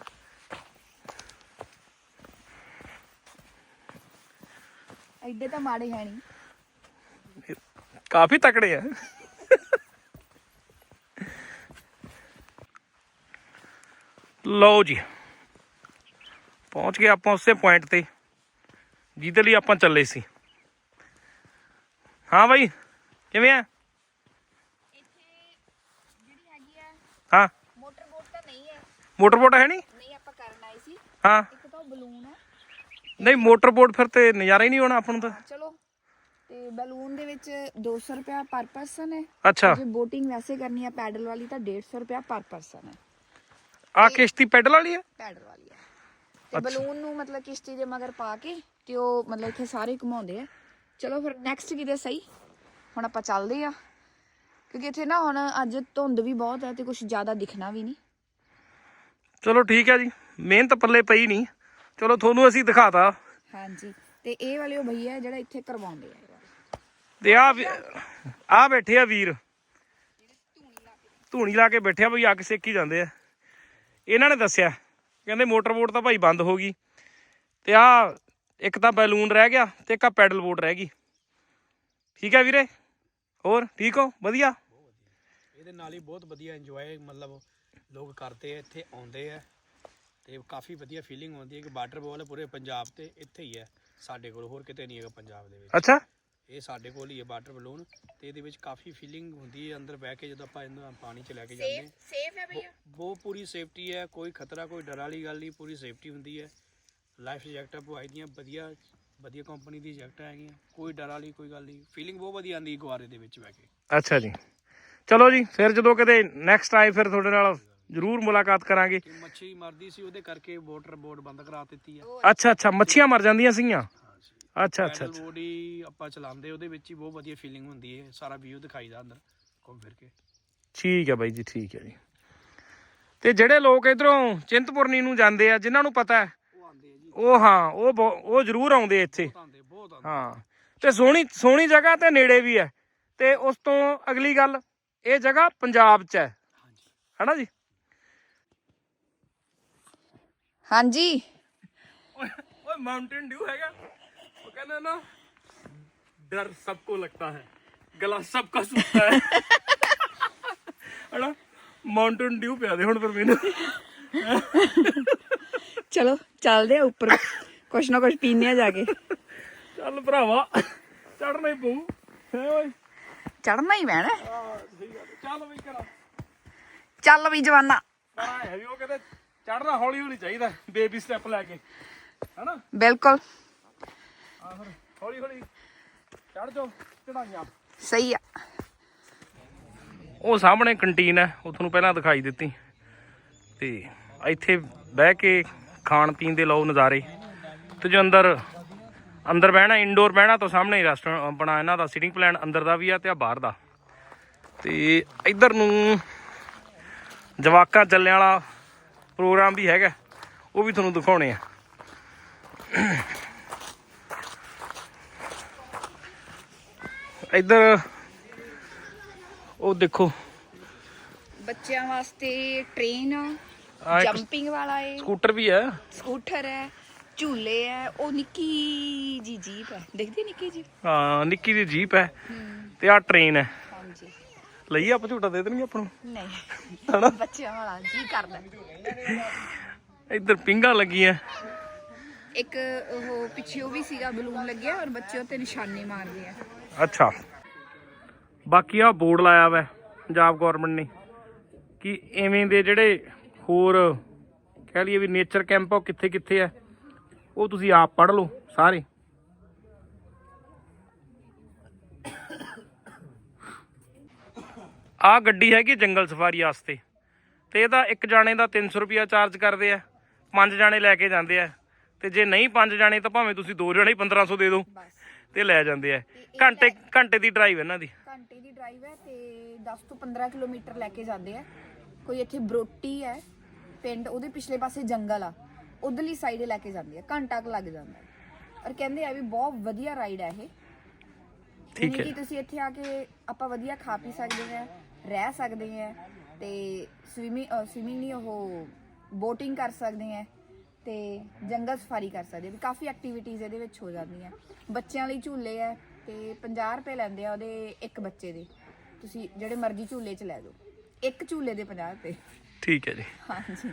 ਐਡੇ ਤਾਂ ਮਾੜੇ ਹੈ ਨਹੀਂ। ਕਾਫੀ ਤਕੜੇ ਆ। ਲਓ ਜੀ ਪਹੁੰਚ ਗਏ ਆਪਾਂ ਉਸੇ ਪੁਆਇੰਟ ਤੇ ਜਿਹਦੇ ਲਈ ਆਪਾਂ ਚੱਲੇ ਸੀ। ਹਾਂ ਬਾਈ ਕਿਵੇਂ ਆ? ਜਿਹੜੀ ਹੈਗੀ ਆ ਹਾਂ। ਮੋਟਰ ਬੋਟ ਤਾਂ ਨਹੀਂ ਹੈ। ਮੋਟਰ ਬੋਟ ਹੈ ਨਹੀਂ? ਨਹੀਂ ਆਪਾਂ ਕਰਨ ਆਏ ਸੀ। ਹਾਂ। ਇੱਕ ਤਾਂ ਬਲੂਨ ਹੈ। ਨਹੀਂ ਮੋਟਰ ਬੋਟ ਫਿਰ ਤੇ ਨਜ਼ਾਰਾ ਹੀ ਨਹੀਂ ਆਉਣਾ ਆਪਾਂ ਨੂੰ ਤਾਂ। ਚਲੋ ਤੇ ਬਲੂਨ ਦੇ ਵਿੱਚ 200 ਰੁਪਿਆ ਪਰ ਪਰਸਨ ਹੈ। ਅੱਛਾ। ਜੇ ਬੋਟਿੰਗ ਵੈਸੇ ਕਰਨੀ ਹੈ ਪੈਡਲ ਵਾਲੀ ਤਾਂ 150 ਰੁਪਿਆ ਪਰ ਪਰਸਨ ਹੈ। ਆ ਕਿਸ਼ਤੀ ਪੈਡਲ ਵਾਲੀ ਹੈ? ਪੈਡਲ ਵਾਲੀ ਹੈ। ਤੇ ਬਲੂਨ ਨੂੰ ਮਤਲਬ ਕਿਸ਼ਤੀ ਦੇ ਮਗਰ ਪਾ ਕੇ ਤੇ ਉਹ ਮਤਲਬ ਇੱਥੇ ਸਾਰੇ ਘੁਮਾਉਂਦੇ ਆ। ਚਲੋ ਫਿਰ ਨੈਕਸਟ ਕਿਤੇ ਸਹੀ। ਹੁਣ ਆਪਾਂ ਚੱਲਦੇ ਆ। ਕਿਉਂਕਿ ਇੱਥੇ ਨਾ ਹੁਣ ਅੱਜ ਧੁੰਦ ਵੀ ਬਹੁਤ ਹੈ ਤੇ ਕੁਝ ਜ਼ਿਆਦਾ ਦਿਖਣਾ ਵੀ ਨਹੀਂ। ਚਲੋ ਠੀਕ ਹੈ ਜੀ। ਮਿਹਨਤ ਪੱਲੇ ਪਈ ਨਹੀਂ। ਚਲੋ ਤੁਹਾਨੂੰ ਅਸੀਂ ਦਿਖਾਤਾ। ਹਾਂਜੀ। ਤੇ ਇਹ ਵਾਲੇ ਉਹ ਭਈਆ ਜਿਹੜਾ ਇੱਥੇ ਕਰਵਾਉਂਦੇ ਆ। ਤੇ ਆ ਆ ਬੈਠੇ ਆ ਵੀਰ। ਧੂਣੀ ਲਾ ਕੇ ਬੈਠਿਆ ਬਈ ਅੱਗ ਸੇਕੀ ਜਾਂਦੇ ਆ। ਇਹਨਾਂ ਨੇ ਦੱਸਿਆ ਕਹਿੰਦੇ ਮੋਟਰ ਬੋਟ ਤਾਂ ਭਾਈ ਬੰਦ ਹੋ ਗਈ। ਤੇ ਆ ਇੱਕ ਤਾਂ ਬੈਲੂਨ ਰਹਿ ਗਿਆ ਤੇ ਇੱਕ ਆ ਪੈਡਲ ਬੋਟ ਰਹਿ ਗਈ। ਠੀਕ ਹੈ ਵੀਰੇ? ਹੋਰ ਠੀਕ ਹੋ? ਵਧੀਆ? ਇਹਦੇ ਨਾਲ ਹੀ ਬਹੁਤ ਵਧੀਆ ਇੰਜੋਏ ਮਤਲਬ ਲੋਕ ਕਰਦੇ ਆ ਇੱਥੇ ਆਉਂਦੇ ਆ। ਤੇ ਕਾਫੀ ਵਧੀਆ ਫੀਲਿੰਗ ਹੁੰਦੀ ਹੈ ਕਿ ਵਾਟਰ ਬੋਲ ਪੂਰੇ ਪੰਜਾਬ ਤੇ ਇੱਥੇ ਹੀ ਹੈ। ਸਾਡੇ ਕੋਲ ਹੋਰ ਕਿਤੇ ਨਹੀਂ ਹੈਗਾ ਪੰਜਾਬ ਦੇ ਵਿੱਚ। ਅੱਛਾ। ਇਹ ਸਾਡੇ ਕੋਲ ਹੀ ਹੈ ਵਾਟਰ ਬਲੂਨ ਤੇ ਇਹਦੇ ਵਿੱਚ ਕਾਫੀ ਫੀਲਿੰਗ ਹੁੰਦੀ ਹੈ ਅੰਦਰ ਬਹਿ ਕੇ ਜਦੋਂ ਆਪਾਂ ਇਹਨੂੰ ਪਾਣੀ 'ਚ ਲੈ ਕੇ ਜਾਂਦੇ ਹਾਂ ਸੇਫ ਹੈ ਭਈਆ? ਬਹੁਤ ਪੂਰੀ ਸੇਫਟੀ ਹੈ ਕੋਈ ਖਤਰਾ ਕੋਈ ਡਰ ਵਾਲੀ ਗੱਲ ਨਹੀਂ ਪੂਰੀ ਸੇਫਟੀ ਹੁੰਦੀ ਹੈ। ਲਾਈਫ ਜੈਕਟਾਂ ਪਵਾਈ ਦੀਆਂ ਵਧੀਆ ਵਧੀਆ ਕੰਪਨੀ ਦੀ ਜੈਕਟਾਂ ਹੈਗੀਆਂ ਕੋਈ ਡਰ ਵਾਲੀ ਕੋਈ ਗੱਲ ਨਹੀਂ। ਫੀਲਿੰਗ ਬਹੁਤ ਵਧੀਆ ਆਉਂਦੀ ਗੁਆਰੇ ਦੇ ਵਿੱਚ ਬਹਿ ਕੇ। ਅੱਛਾ ਜੀ। ਚਲੋ ਜੀ ਫਿਰ ਜਦੋਂ ਕਿਤੇ ਨੈਕਸਟ ਟਾਈਮ ਫਿਰ ਤੁਹਾਡੇ ਨਾਲ ਜ਼ਰੂਰ ਮੁਲਾਕਾਤ ਕਰਾਂਗੇ। ਕਿ ਮੱਛੀ ਮਰਦੀ ਸੀ ਉਹਦੇ ਕਰਕੇ ਵਾਟਰ ਬੋਰਡ ਬੰਦ ਕਰਾ ਦਿੱਤੀ ਹੈ ਅੱਛਾ ਅੱਛਾ ਮੱਛੀਆਂ ਮਰ ਜਾਂਦੀਆਂ ਸੀਗੀਆਂ? ਅੱਛਾ ਅੱਛਾ ਪੈਡਲ ਅੱਛਾ। ਬੋਰਡ ਹੀ ਆਪਾਂ ਚਲਾਉਂਦੇ ਉਹਦੇ ਵਿੱਚ ਹੀ ਬਹੁਤ ਵਧੀਆ ਫੀਲਿੰਗ ਹੁੰਦੀ ਹੈ ਸਾਰਾ ਵਿਊ ਦਿਖਾਈਦਾ ਅੰਦਰ ਘੁੰਮ ਫਿਰ ਕੇ। ਠੀਕ ਹੈ ਬਾਈ ਜੀ ਠੀਕ ਹੈ ਜੀ। ਤੇ ਜਿਹੜੇ ਲੋਕ ਇਧਰੋਂ ਚਿੰਤਪੁਰਨੀ ਨੂੰ ਜਾਂਦੇ ਆ ਜਿਨ੍ਹਾਂ ਨੂੰ ਪਤਾ ਹੈ ਉਹ ਆਉਂਦੇ ਆ ਜੀ। ਉਹ ਹਾਂ ਉਹ ਬਹੁ- ਉਹ ਜ਼ਰੂਰ ਆਉਂਦੇ ਇੱਥੇ। ਬਹੁਤ ਆਉਂਦੇ ਬਹੁਤ ਆਉਂਦੇ। ਹਾਂ ਤੇ ਸੋਹਣੀ ਸੋਹਣੀ ਜਗ੍ਹਾ ਤੇ ਨੇੜੇ ਵੀ ਹੈ। ਤੇ ਉਸ ਤੋਂ ਅਗਲੀ ਗੱਲ ਇਹ ਜਗ੍ਹਾ ਪੰਜਾਬ 'ਚ ਹੈ। ਹਨਾ ਜੀ? ਹਾਂਜੀ ਓਏ ਓਏ ਮਾਊਂਟੇਨ ਡਿਊ ਹੈਗਾ ਉਹ ਕਹਿੰਦਾ ਨਾ ਡਰ ਸਭ ਕੋ ਲੱਗਦਾ ਹੈ ਗਲਾ ਸਭ ਕਾ ਸੁਣਦਾ ਹੈ ਹਨਾ ਮਾਊਂਟੇਨ ਡਿਊ ਪਿਆ ਦੇ ਹੁਣ ਫਿਰ ਮੈਨੂੰ ਚਲੋ ਚੱਲਦੇ ਆ ਉੱਪਰ ਕੁਛ ਨਾ ਕੁਛ ਪੀਨੇ ਆ ਜਾ ਕੇ ਚੱਲ ਭਰਾਵਾ ਚੜਨਾ ਹੀ ਪਊ ਹੈ ਓਏ ਚੜਨਾ ਹੀ ਪੈਣਾ ਹਾਂ ਸਹੀ ਗੱਲ ਹੈ। ਚੱਲ ਬਈ ਕਰਾ ਚੱਲ ਵੀ ਜਵਾਨਾ ਕਰਾ ਹੈ ਵੀ ਉਹ ਕਹਿੰਦੇ ਚੜਨਾ ਹੌਲੀ ਹੌਲੀ ਚਾਹੀਦਾ ਬੇਬੀ ਸਟੈਪ ਲੈ ਕੇ। ਹਨਾ? ਬਿਲਕੁਲ। ਆ ਫਿਰ ਹੌਲੀ ਹੌਲੀ ਚੜ ਜਾਓ ਚੜਾਈਆਂ ਸਹੀ ਆ। ਉਹ ਸਾਹਮਣੇ ਕੰਟੀਨ ਹੈ ਉਹ ਤੁਹਾਨੂੰ ਪਹਿਲਾਂ ਦਿਖਾਈ ਦਿੱਤੀ। ਤੇ ਇੱਥੇ ਬਹਿ ਕੇ ਖਾਣ ਪੀਣ ਦੇ ਲਓ ਨਜ਼ਾਰੇ। ਤੇ ਜੋ ਅੰਦਰ ਅੰਦਰ ਬਹਿਣਾ ਇੰਡੋਰ ਬਹਿਣਾ ਤਾਂ ਸਾਹਮਣੇ ਹੀ ਰੈਸਟੋਰੈਂਟ ਆਪਣਾ ਇਹਨਾਂ ਦਾ ਸਿਟਿੰਗ ਪਲਾਨ ਅੰਦਰ ਦਾ ਵੀ ਆ ਤੇ ਆ ਬਾਹਰ ਦਾ। ਤੇ ਇੱਧਰ ਨੂੰ ਜਵਾਕਾਂ ਚੱਲਿਆਂ ਵਾਲਾ ਪ੍ਰੋਗਰਾਮ ਵੀ ਹੈਗਾ। ਉਹ ਵੀ ਤੁਹਾਨੂੰ ਦਿਖਾਉਣੇ ਆ। ਇੱਧਰ ਉਹ ਦੇਖੋ। ਬੱਚਿਆਂ ਵਾਸਤੇ ਟ੍ਰੇਨ ਆ ਇੱਕ ਜੰਪਿੰਗ ਵਾਲਾ ਏ। ਸਕੂਟਰ ਵੀ ਹੈ ਸਕੂਟਰ ਹੈ ਝੂਲੇ ਹੈ ਉਹ ਨਿੱਕੀ ਜੀ ਜੀਪ ਹੈ। ਦੇਖਦੀ ਨਿੱਕੀ ਜੀ ਹਾਂ ਨਿੱਕੀ ਦੀ ਜੀਪ ਹੈ। ਤੇ ਆ ਟ੍ਰੇਨ ਹੈ। ਹਾਂਜੀ। ਲਈ ਆਪਾਂ ਝੂਟਾ ਦੇ ਦੇਣਗੇ ਆਪਾਂ ਨੂੰ? ਨਹੀਂ। ਬੱਚਿਆਂ ਵਾਲਾ ਜੀ ਕਰਦਾ। ਇੱਧਰ ਪਿੰਗਾ ਲੱਗੀਆਂ। ਇੱਕ ਉਹ ਪਿੱਛੇ ਉਹ ਵੀ ਸੀਗਾ ਬਲੂਨ ਲੱਗਿਆ ਔਰ ਬੱਚੇ ਉੱਤੇ ਨਿਸ਼ਾਨੇ ਮਾਰਦੇ ਆ। ਅੱਛਾ। ਬਾਕੀ ਆ ਬੋਰਡ ਲਾਇਆ ਵਾ ਪੰਜਾਬ ਗਵਰਨਮੈਂਟ ਨੇ ਕਿ ਐਵੇਂ ਦੇ ਜਿਹੜੇ ਹੋਰ ਕਹਿ ਲਈਏ ਵੀ ਨੇਚਰ ਕੈਂਪ ਉਹ ਕਿੱਥੇ ਕਿੱਥੇ ਆ ਉਹ ਤੁਸੀਂ ਆਪ ਪੜ੍ਹ ਲਓ ਸਾਰੇ। ਆ ਗੱਡੀ ਹੈਗੀ ਜੰਗਲ ਸਫਾਰੀ ਵਾਸਤੇ। ਤੇ ਇਹਦਾ ਇੱਕ ਜਾਣੇ ਦਾ 300 ਰੁਪਿਆ ਚਾਰਜ ਕਰਦੇ ਆ ਪੰਜ ਜਾਣੇ ਲੈ ਕੇ ਜਾਂਦੇ ਆ। ਤੇ ਜੇ ਨਹੀਂ ਪੰਜ ਜਾਣੇ ਤਾਂ ਭਾਵੇਂ ਤੁਸੀਂ ਦੋ ਜਾਣੇ ਹੀ 1500 ਦੇ ਦਿਓ ਤੇ ਲੈ ਜਾਂਦੇ ਆ। ਘੰਟੇ ਘੰਟੇ ਦੀ ਡਰਾਈਵ ਇਹਨਾਂ ਦੀ। ਘੰਟੇ ਦੀ ਡਰਾਈਵ ਹੈ ਤੇ 10 ਤੋਂ 15 ਕਿਲੋਮੀਟਰ ਲੈ ਕੇ ਜਾਂਦੇ ਆ। ਕੋਈ ਇੱਥੇ ਬਰੋਟੀ ਹੈ ਪਿੰਡ ਉਹਦੇ ਪਿਛਲੇ ਪਾਸੇ ਜੰਗਲ ਆ ਉਧਰਲੀ ਸਾਈਡ ਲੈ ਕੇ ਜਾਂਦੇ ਆ ਘੰਟਾ ਕੁ ਲੱਗ ਜਾਂਦਾ। ਔਰ ਕਹਿੰਦੇ ਆ ਵੀ ਬਹੁਤ ਵਧੀਆ ਰਾਈਡ ਹੈ ਇਹ। ਠੀਕ ਹੈ। ਕਿ ਤੁਸੀਂ ਇੱਥੇ ਆ ਕੇ ਆਪਾਂ ਵਧੀਆ ਖਾ ਪੀ ਸਕਦੇ ਆ ਰਹਿ ਸਕਦੇ ਆ ਤੇ ਸਵਿਮਿੰਗ ਸਵਿਮਿੰਗ ਨਹੀਂ ਉਹ ਬੋਟਿੰਗ ਕਰ ਸਕਦੇ ਆ ਤੇ ਜੰਗਲ ਸਫਾਰੀ ਕਰ ਸਕਦੇ ਆ ਵੀ ਕਾਫੀ ਐਕਟੀਵਿਟੀਜ਼ ਇਹਦੇ ਵਿੱਚ ਹੋ ਜਾਂਦੀਆਂ। ਬੱਚਿਆਂ ਲਈ ਝੂਲੇ ਆ ਤੇ 50 ਰੁਪਏ ਲੈਂਦੇ ਆ ਉਹਦੇ ਇੱਕ ਬੱਚੇ ਦੇ। ਤੁਸੀਂ ਜਿਹੜੇ ਮਰਜ਼ੀ ਝੂਲੇ 'ਚ ਲੈ ਜਾਓ। ਇੱਕ ਝੂਲੇ ਦੇ 50 ਰੁਪਏ। ਠੀਕ ਹੈ ਜੀ। ਹਾਂਜੀ।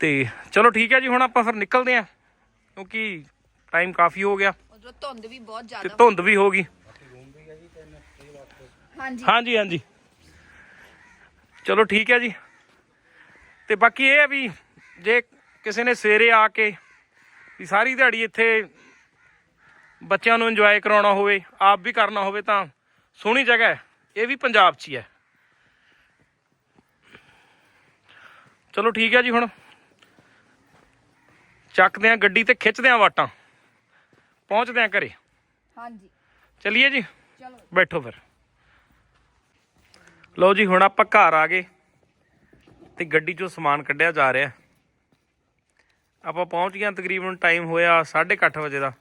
ਤੇ ਚਲੋ ਠੀਕ ਹੈ ਜੀ ਹੁਣ ਆਪਾਂ ਫਿਰ ਨਿਕਲਦੇ ਆ ਕਿਉਂਕਿ ਟਾਈਮ ਕਾਫੀ ਹੋ ਗਿਆ। ਉਧਰੋਂ ਧੁੰਦ ਵੀ ਬਹੁਤ ਤੇ ਜ਼ਿਆਦਾ ਧੁੰਦ ਵੀ ਹੋ ਗਈ। ਹਾਂਜੀ। ਹਾਂਜੀ ਹਾਂਜੀ। ਚਲੋ ਠੀਕ ਹੈ ਜੀ। ਤੇ ਬਾਕੀ ਇਹ ਹੈ ਵੀ ਜੇ ਕਿਸੇ ਨੇ ਸਵੇਰੇ ਆ ਕੇ ਵੀ ਸਾਰੀ ਦਿਹਾੜੀ ਇੱਥੇ ਬੱਚਿਆਂ ਨੂੰ ਇੰਜੋਏ ਕਰਾਉਣਾ ਹੋਵੇ ਆਪ ਵੀ ਕਰਨਾ ਹੋਵੇ ਤਾਂ ਸੋਹਣੀ ਜਗ੍ਹਾ ਹੈ। ਇਹ ਵੀ ਪੰਜਾਬ 'ਚ ਹੀ ਹੈ। ਚਲੋ ਠੀਕ ਹੈ ਜੀ ਹੁਣ। ਚੱਕਦੇ ਆ ਗੱਡੀ ਤੇ ਖਿੱਚਦੇ ਆ ਵਾਟਾਂ। ਪਹੁੰਚਦੇ ਆ ਘਰੇ। ਹਾਂਜੀ। ਚਲਿਏ ਜੀ? ਚਲੋ। ਬੈਠੋ ਫਿਰ। ਲਓ ਜੀ ਹੁਣ ਆਪਾਂ ਘਰ ਆ ਗਏ ਤੇ ਗੱਡੀ ਚੋਂ ਸਮਾਨ ਕੱਢਿਆ ਜਾ ਰਿਹਾ। ਆਪਾਂ ਪਹੁੰਚ ਗਏ ਤਕਰੀਬਨ ਟਾਈਮ ਹੋਇਆ 8:30 ਵਜੇ ਦਾ।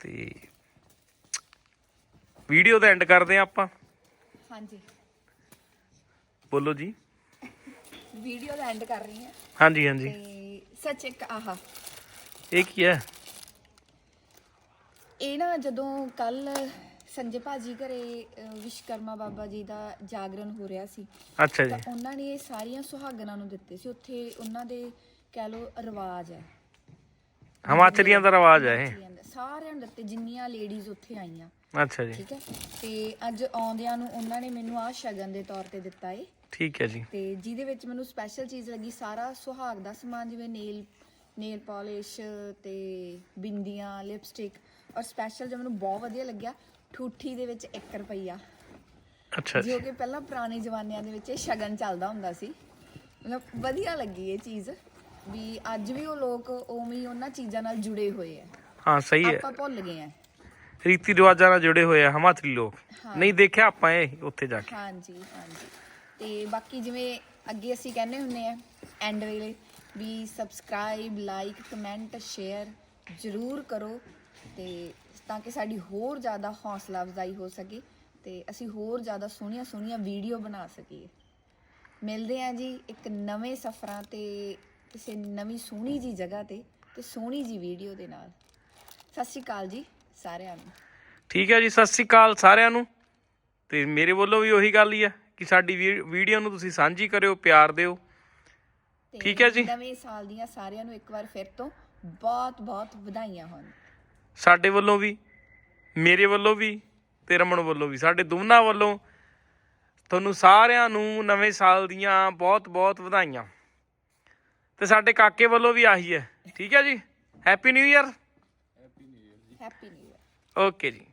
ਤੇ ਵੀਡੀਓ ਦਾ ਐਂਡ ਕਰਦੇ ਆ ਆਪਾਂ। ਹਾਂਜੀ। ਬੋਲੋ ਜੀ। ਵੀਡੀਓ ਦਾ ਐਂਡ ਕਰ ਰਹੀ ਹਾਂ। ਹਾਂਜੀ ਹਾਂਜੀ। ਤੇ ਸੱਚ ਇੱਕ ਆਹਾ। ਇਹ ਕੀ ਹੈ? ਇਹ ਨਾ ਜਦੋਂ ਕੱਲ ਸੰਜੇ ਭਾਜੀ ਘਰੇ ਅਹ, ਵਿਸ਼ਕਰਮਾ ਬਾਬਾ ਜੀ ਦਾ ਜਾਗਰਣ ਹੋ ਰਿਹਾ ਸੀ। ਅੱਛਾ ਜੀ। ਤਾਂ ਉਹਨਾਂ ਨੇ ਇਹ ਸਾਰੀਆਂ ਸੁਹਾਗਣਾਂ ਨੂੰ ਦਿੱਤੇ ਸੀ। ਉੱਥੇ ਉਹਨਾਂ ਦੇ ਕਹਿ ਲੋ ਰਿਵਾਜ ਹੈ। ਹਿਮਾਚਲੀਆਂ ਦਾ ਰਿਵਾਜ ਹੈ ਇਹ। ਸਾਰਿਆਂ ਨੂੰ ਦਿੱਤੇ ਜਿੰਨੀਆਂ ਲੇਡੀਜ਼ ਉੱਥੇ ਆਈਆਂ। ਅੱਛਾ ਜੀ। ਠੀਕ ਹੈ। ਤੇ ਅੱਜ ਆਉਂਦਿਆਂ ਨੂੰ ਉਹਨਾਂ ਨੇ ਮੈਨੂੰ ਆਹ ਸ਼ਗਨ ਦੇ ਤੌਰ ਤੇ ਦਿੱਤਾ ਏ। ਠੀਕ ਹੈ ਜੀ। ਤੇ ਜਿਹਦੇ ਵਿੱਚ ਮੈਨੂੰ ਸਪੈਸ਼ਲ ਚੀਜ਼ ਲੱਗੀ। ਸਾਰਾ ਸੁਹਾਗ ਦਾ ਸਮਾਨ ਜਿਵੇਂ ਨੇਲ ਨੇਲ ਪਾਲਿਸ਼ ਤੇ ਬਿੰਦੀਆਂ ਲਿਪਸਟਿਕ ਔਰ ਸਪੈਸ਼ਲ ਜੋ ਮੈਨੂੰ ਬਹੁਤ ਵਧੀਆ ਲੱਗਿਆ। ਠੂਠੀ ਦੇ ਵਿੱਚ 1 ਰੁਪਈਆ। ਅੱਛਾ ਜੀ ਜੋ ਕਿ ਪਹਿਲਾਂ ਪੁਰਾਣੇ ਜ਼ਮਾਨਿਆਂ ਦੇ ਵਿੱਚ ਇਹ ਸ਼ਗਨ ਚੱਲਦਾ ਹੁੰਦਾ ਸੀ। ਮਤਲਬ ਵਧੀਆ ਲੱਗੀ ਇਹ ਚੀਜ਼ ਵੀ ਅੱਜ ਵੀ ਉਹ ਲੋਕ ਉਵੇਂ ਹੀ ਉਹਨਾਂ ਚੀਜ਼ਾਂ ਨਾਲ ਜੁੜੇ ਹੋਏ ਆ। ਹਾਂ ਸਹੀ ਹੈ। ਆਪਾਂ ਭੁੱਲ ਗਏ ਆ। ਰੀਤੀ ਰਿਵਾਜਾਂ ਨਾਲ ਜੁੜੇ ਹੋਏ ਆ ਹਿਮਾਚਲੀ ਲੋਕ। ਨਹੀਂ ਦੇਖਿਆ ਆਪਾਂ ਇਹ ਉੱਥੇ ਜਾ ਕੇ। ਹਾਂਜੀ ਹਾਂਜੀ। ਤੇ ਬਾਕੀ ਜਿਵੇਂ ਅੱਗੇ ਅਸੀਂ ਕਹਿੰਦੇ ਹੁੰਨੇ ਆ ਐਂਡ ਵੇਲੇ ਵੀ ਸਬਸਕ੍ਰਾਈਬ ਲਾਈਕ ਕਮੈਂਟ ਸ਼ੇਅਰ ਜ਼ਰੂਰ ਕਰੋ ਤੇ ਤਾਂ ਕਿ ਸਾਡੀ ਹੋਰ ਜ਼ਿਆਦਾ ਹੌਸਲਾ ਅਫਜ਼ਾਈ ਹੋ ਸਕੇ ਤੇ ਅਸੀਂ ਹੋਰ ਜ਼ਿਆਦਾ ਸੋਹਣੀਆਂ ਸੋਹਣੀਆਂ ਵੀਡੀਓ ਬਣਾ ਸਕੀਏ। ਮਿਲਦੇ ਆ ਜੀ ਇੱਕ ਨਵੇਂ ਸਫ਼ਰਾਂ ਤੇ ਕਿਸੇ ਨਵੀਂ ਸੋਹਣੀ ਜੀ ਜਗ੍ਹਾ ਤੇ ਤੇ ਸੋਹਣੀ ਜੀ ਵੀਡੀਓ ਦੇ ਨਾਲ। ਸਤਿ ਸ਼੍ਰੀ ਅਕਾਲ ਜੀ ਸਾਰਿਆਂ ਨੂੰ। ਠੀਕ ਹੈ ਜੀ ਸਤਿ ਸ੍ਰੀ ਅਕਾਲ ਸਾਰਿਆਂ ਨੂੰ। ਤੇ ਮੇਰੇ ਵੱਲੋਂ ਵੀ ਉਹੀ ਗੱਲ ਹੀ ਆ ਕਿ ਸਾਡੀ ਵੀਡੀਓ ਨੂੰ ਤੁਸੀਂ ਸਾਂਝੀ ਕਰਿਓ ਪਿਆਰ ਦਿਓ। ਠੀਕ ਹੈ ਜੀ। ਨਵੇਂ ਸਾਲ ਦੀਆਂ ਸਾਰਿਆਂ ਨੂੰ ਇੱਕ ਵਾਰ ਫਿਰ ਤੋਂ ਬਹੁਤ ਬਹੁਤ ਵਧਾਈਆਂ ਹੋਣ। ਸਾਡੇ ਵੱਲੋਂ ਵੀ ਮੇਰੇ ਵੱਲੋਂ ਵੀ ਤੇ ਰਮਨ ਵੱਲੋਂ ਵੀ ਸਾਡੇ ਦੋਨਾਂ ਵੱਲੋਂ ਤੁਹਾਨੂੰ ਸਾਰਿਆਂ ਨੂੰ ਨਵੇਂ ਸਾਲ ਦੀਆਂ ਬਹੁਤ ਬਹੁਤ ਵਧਾਈਆਂ। ਤੇ ਸਾਡੇ ਕਾਕੇ ਵੱਲੋਂ ਵੀ ਆਹੀ ਹੈ। ਠੀਕ ਹੈ ਜੀ? Happy new year happy new year okay ਜੀ।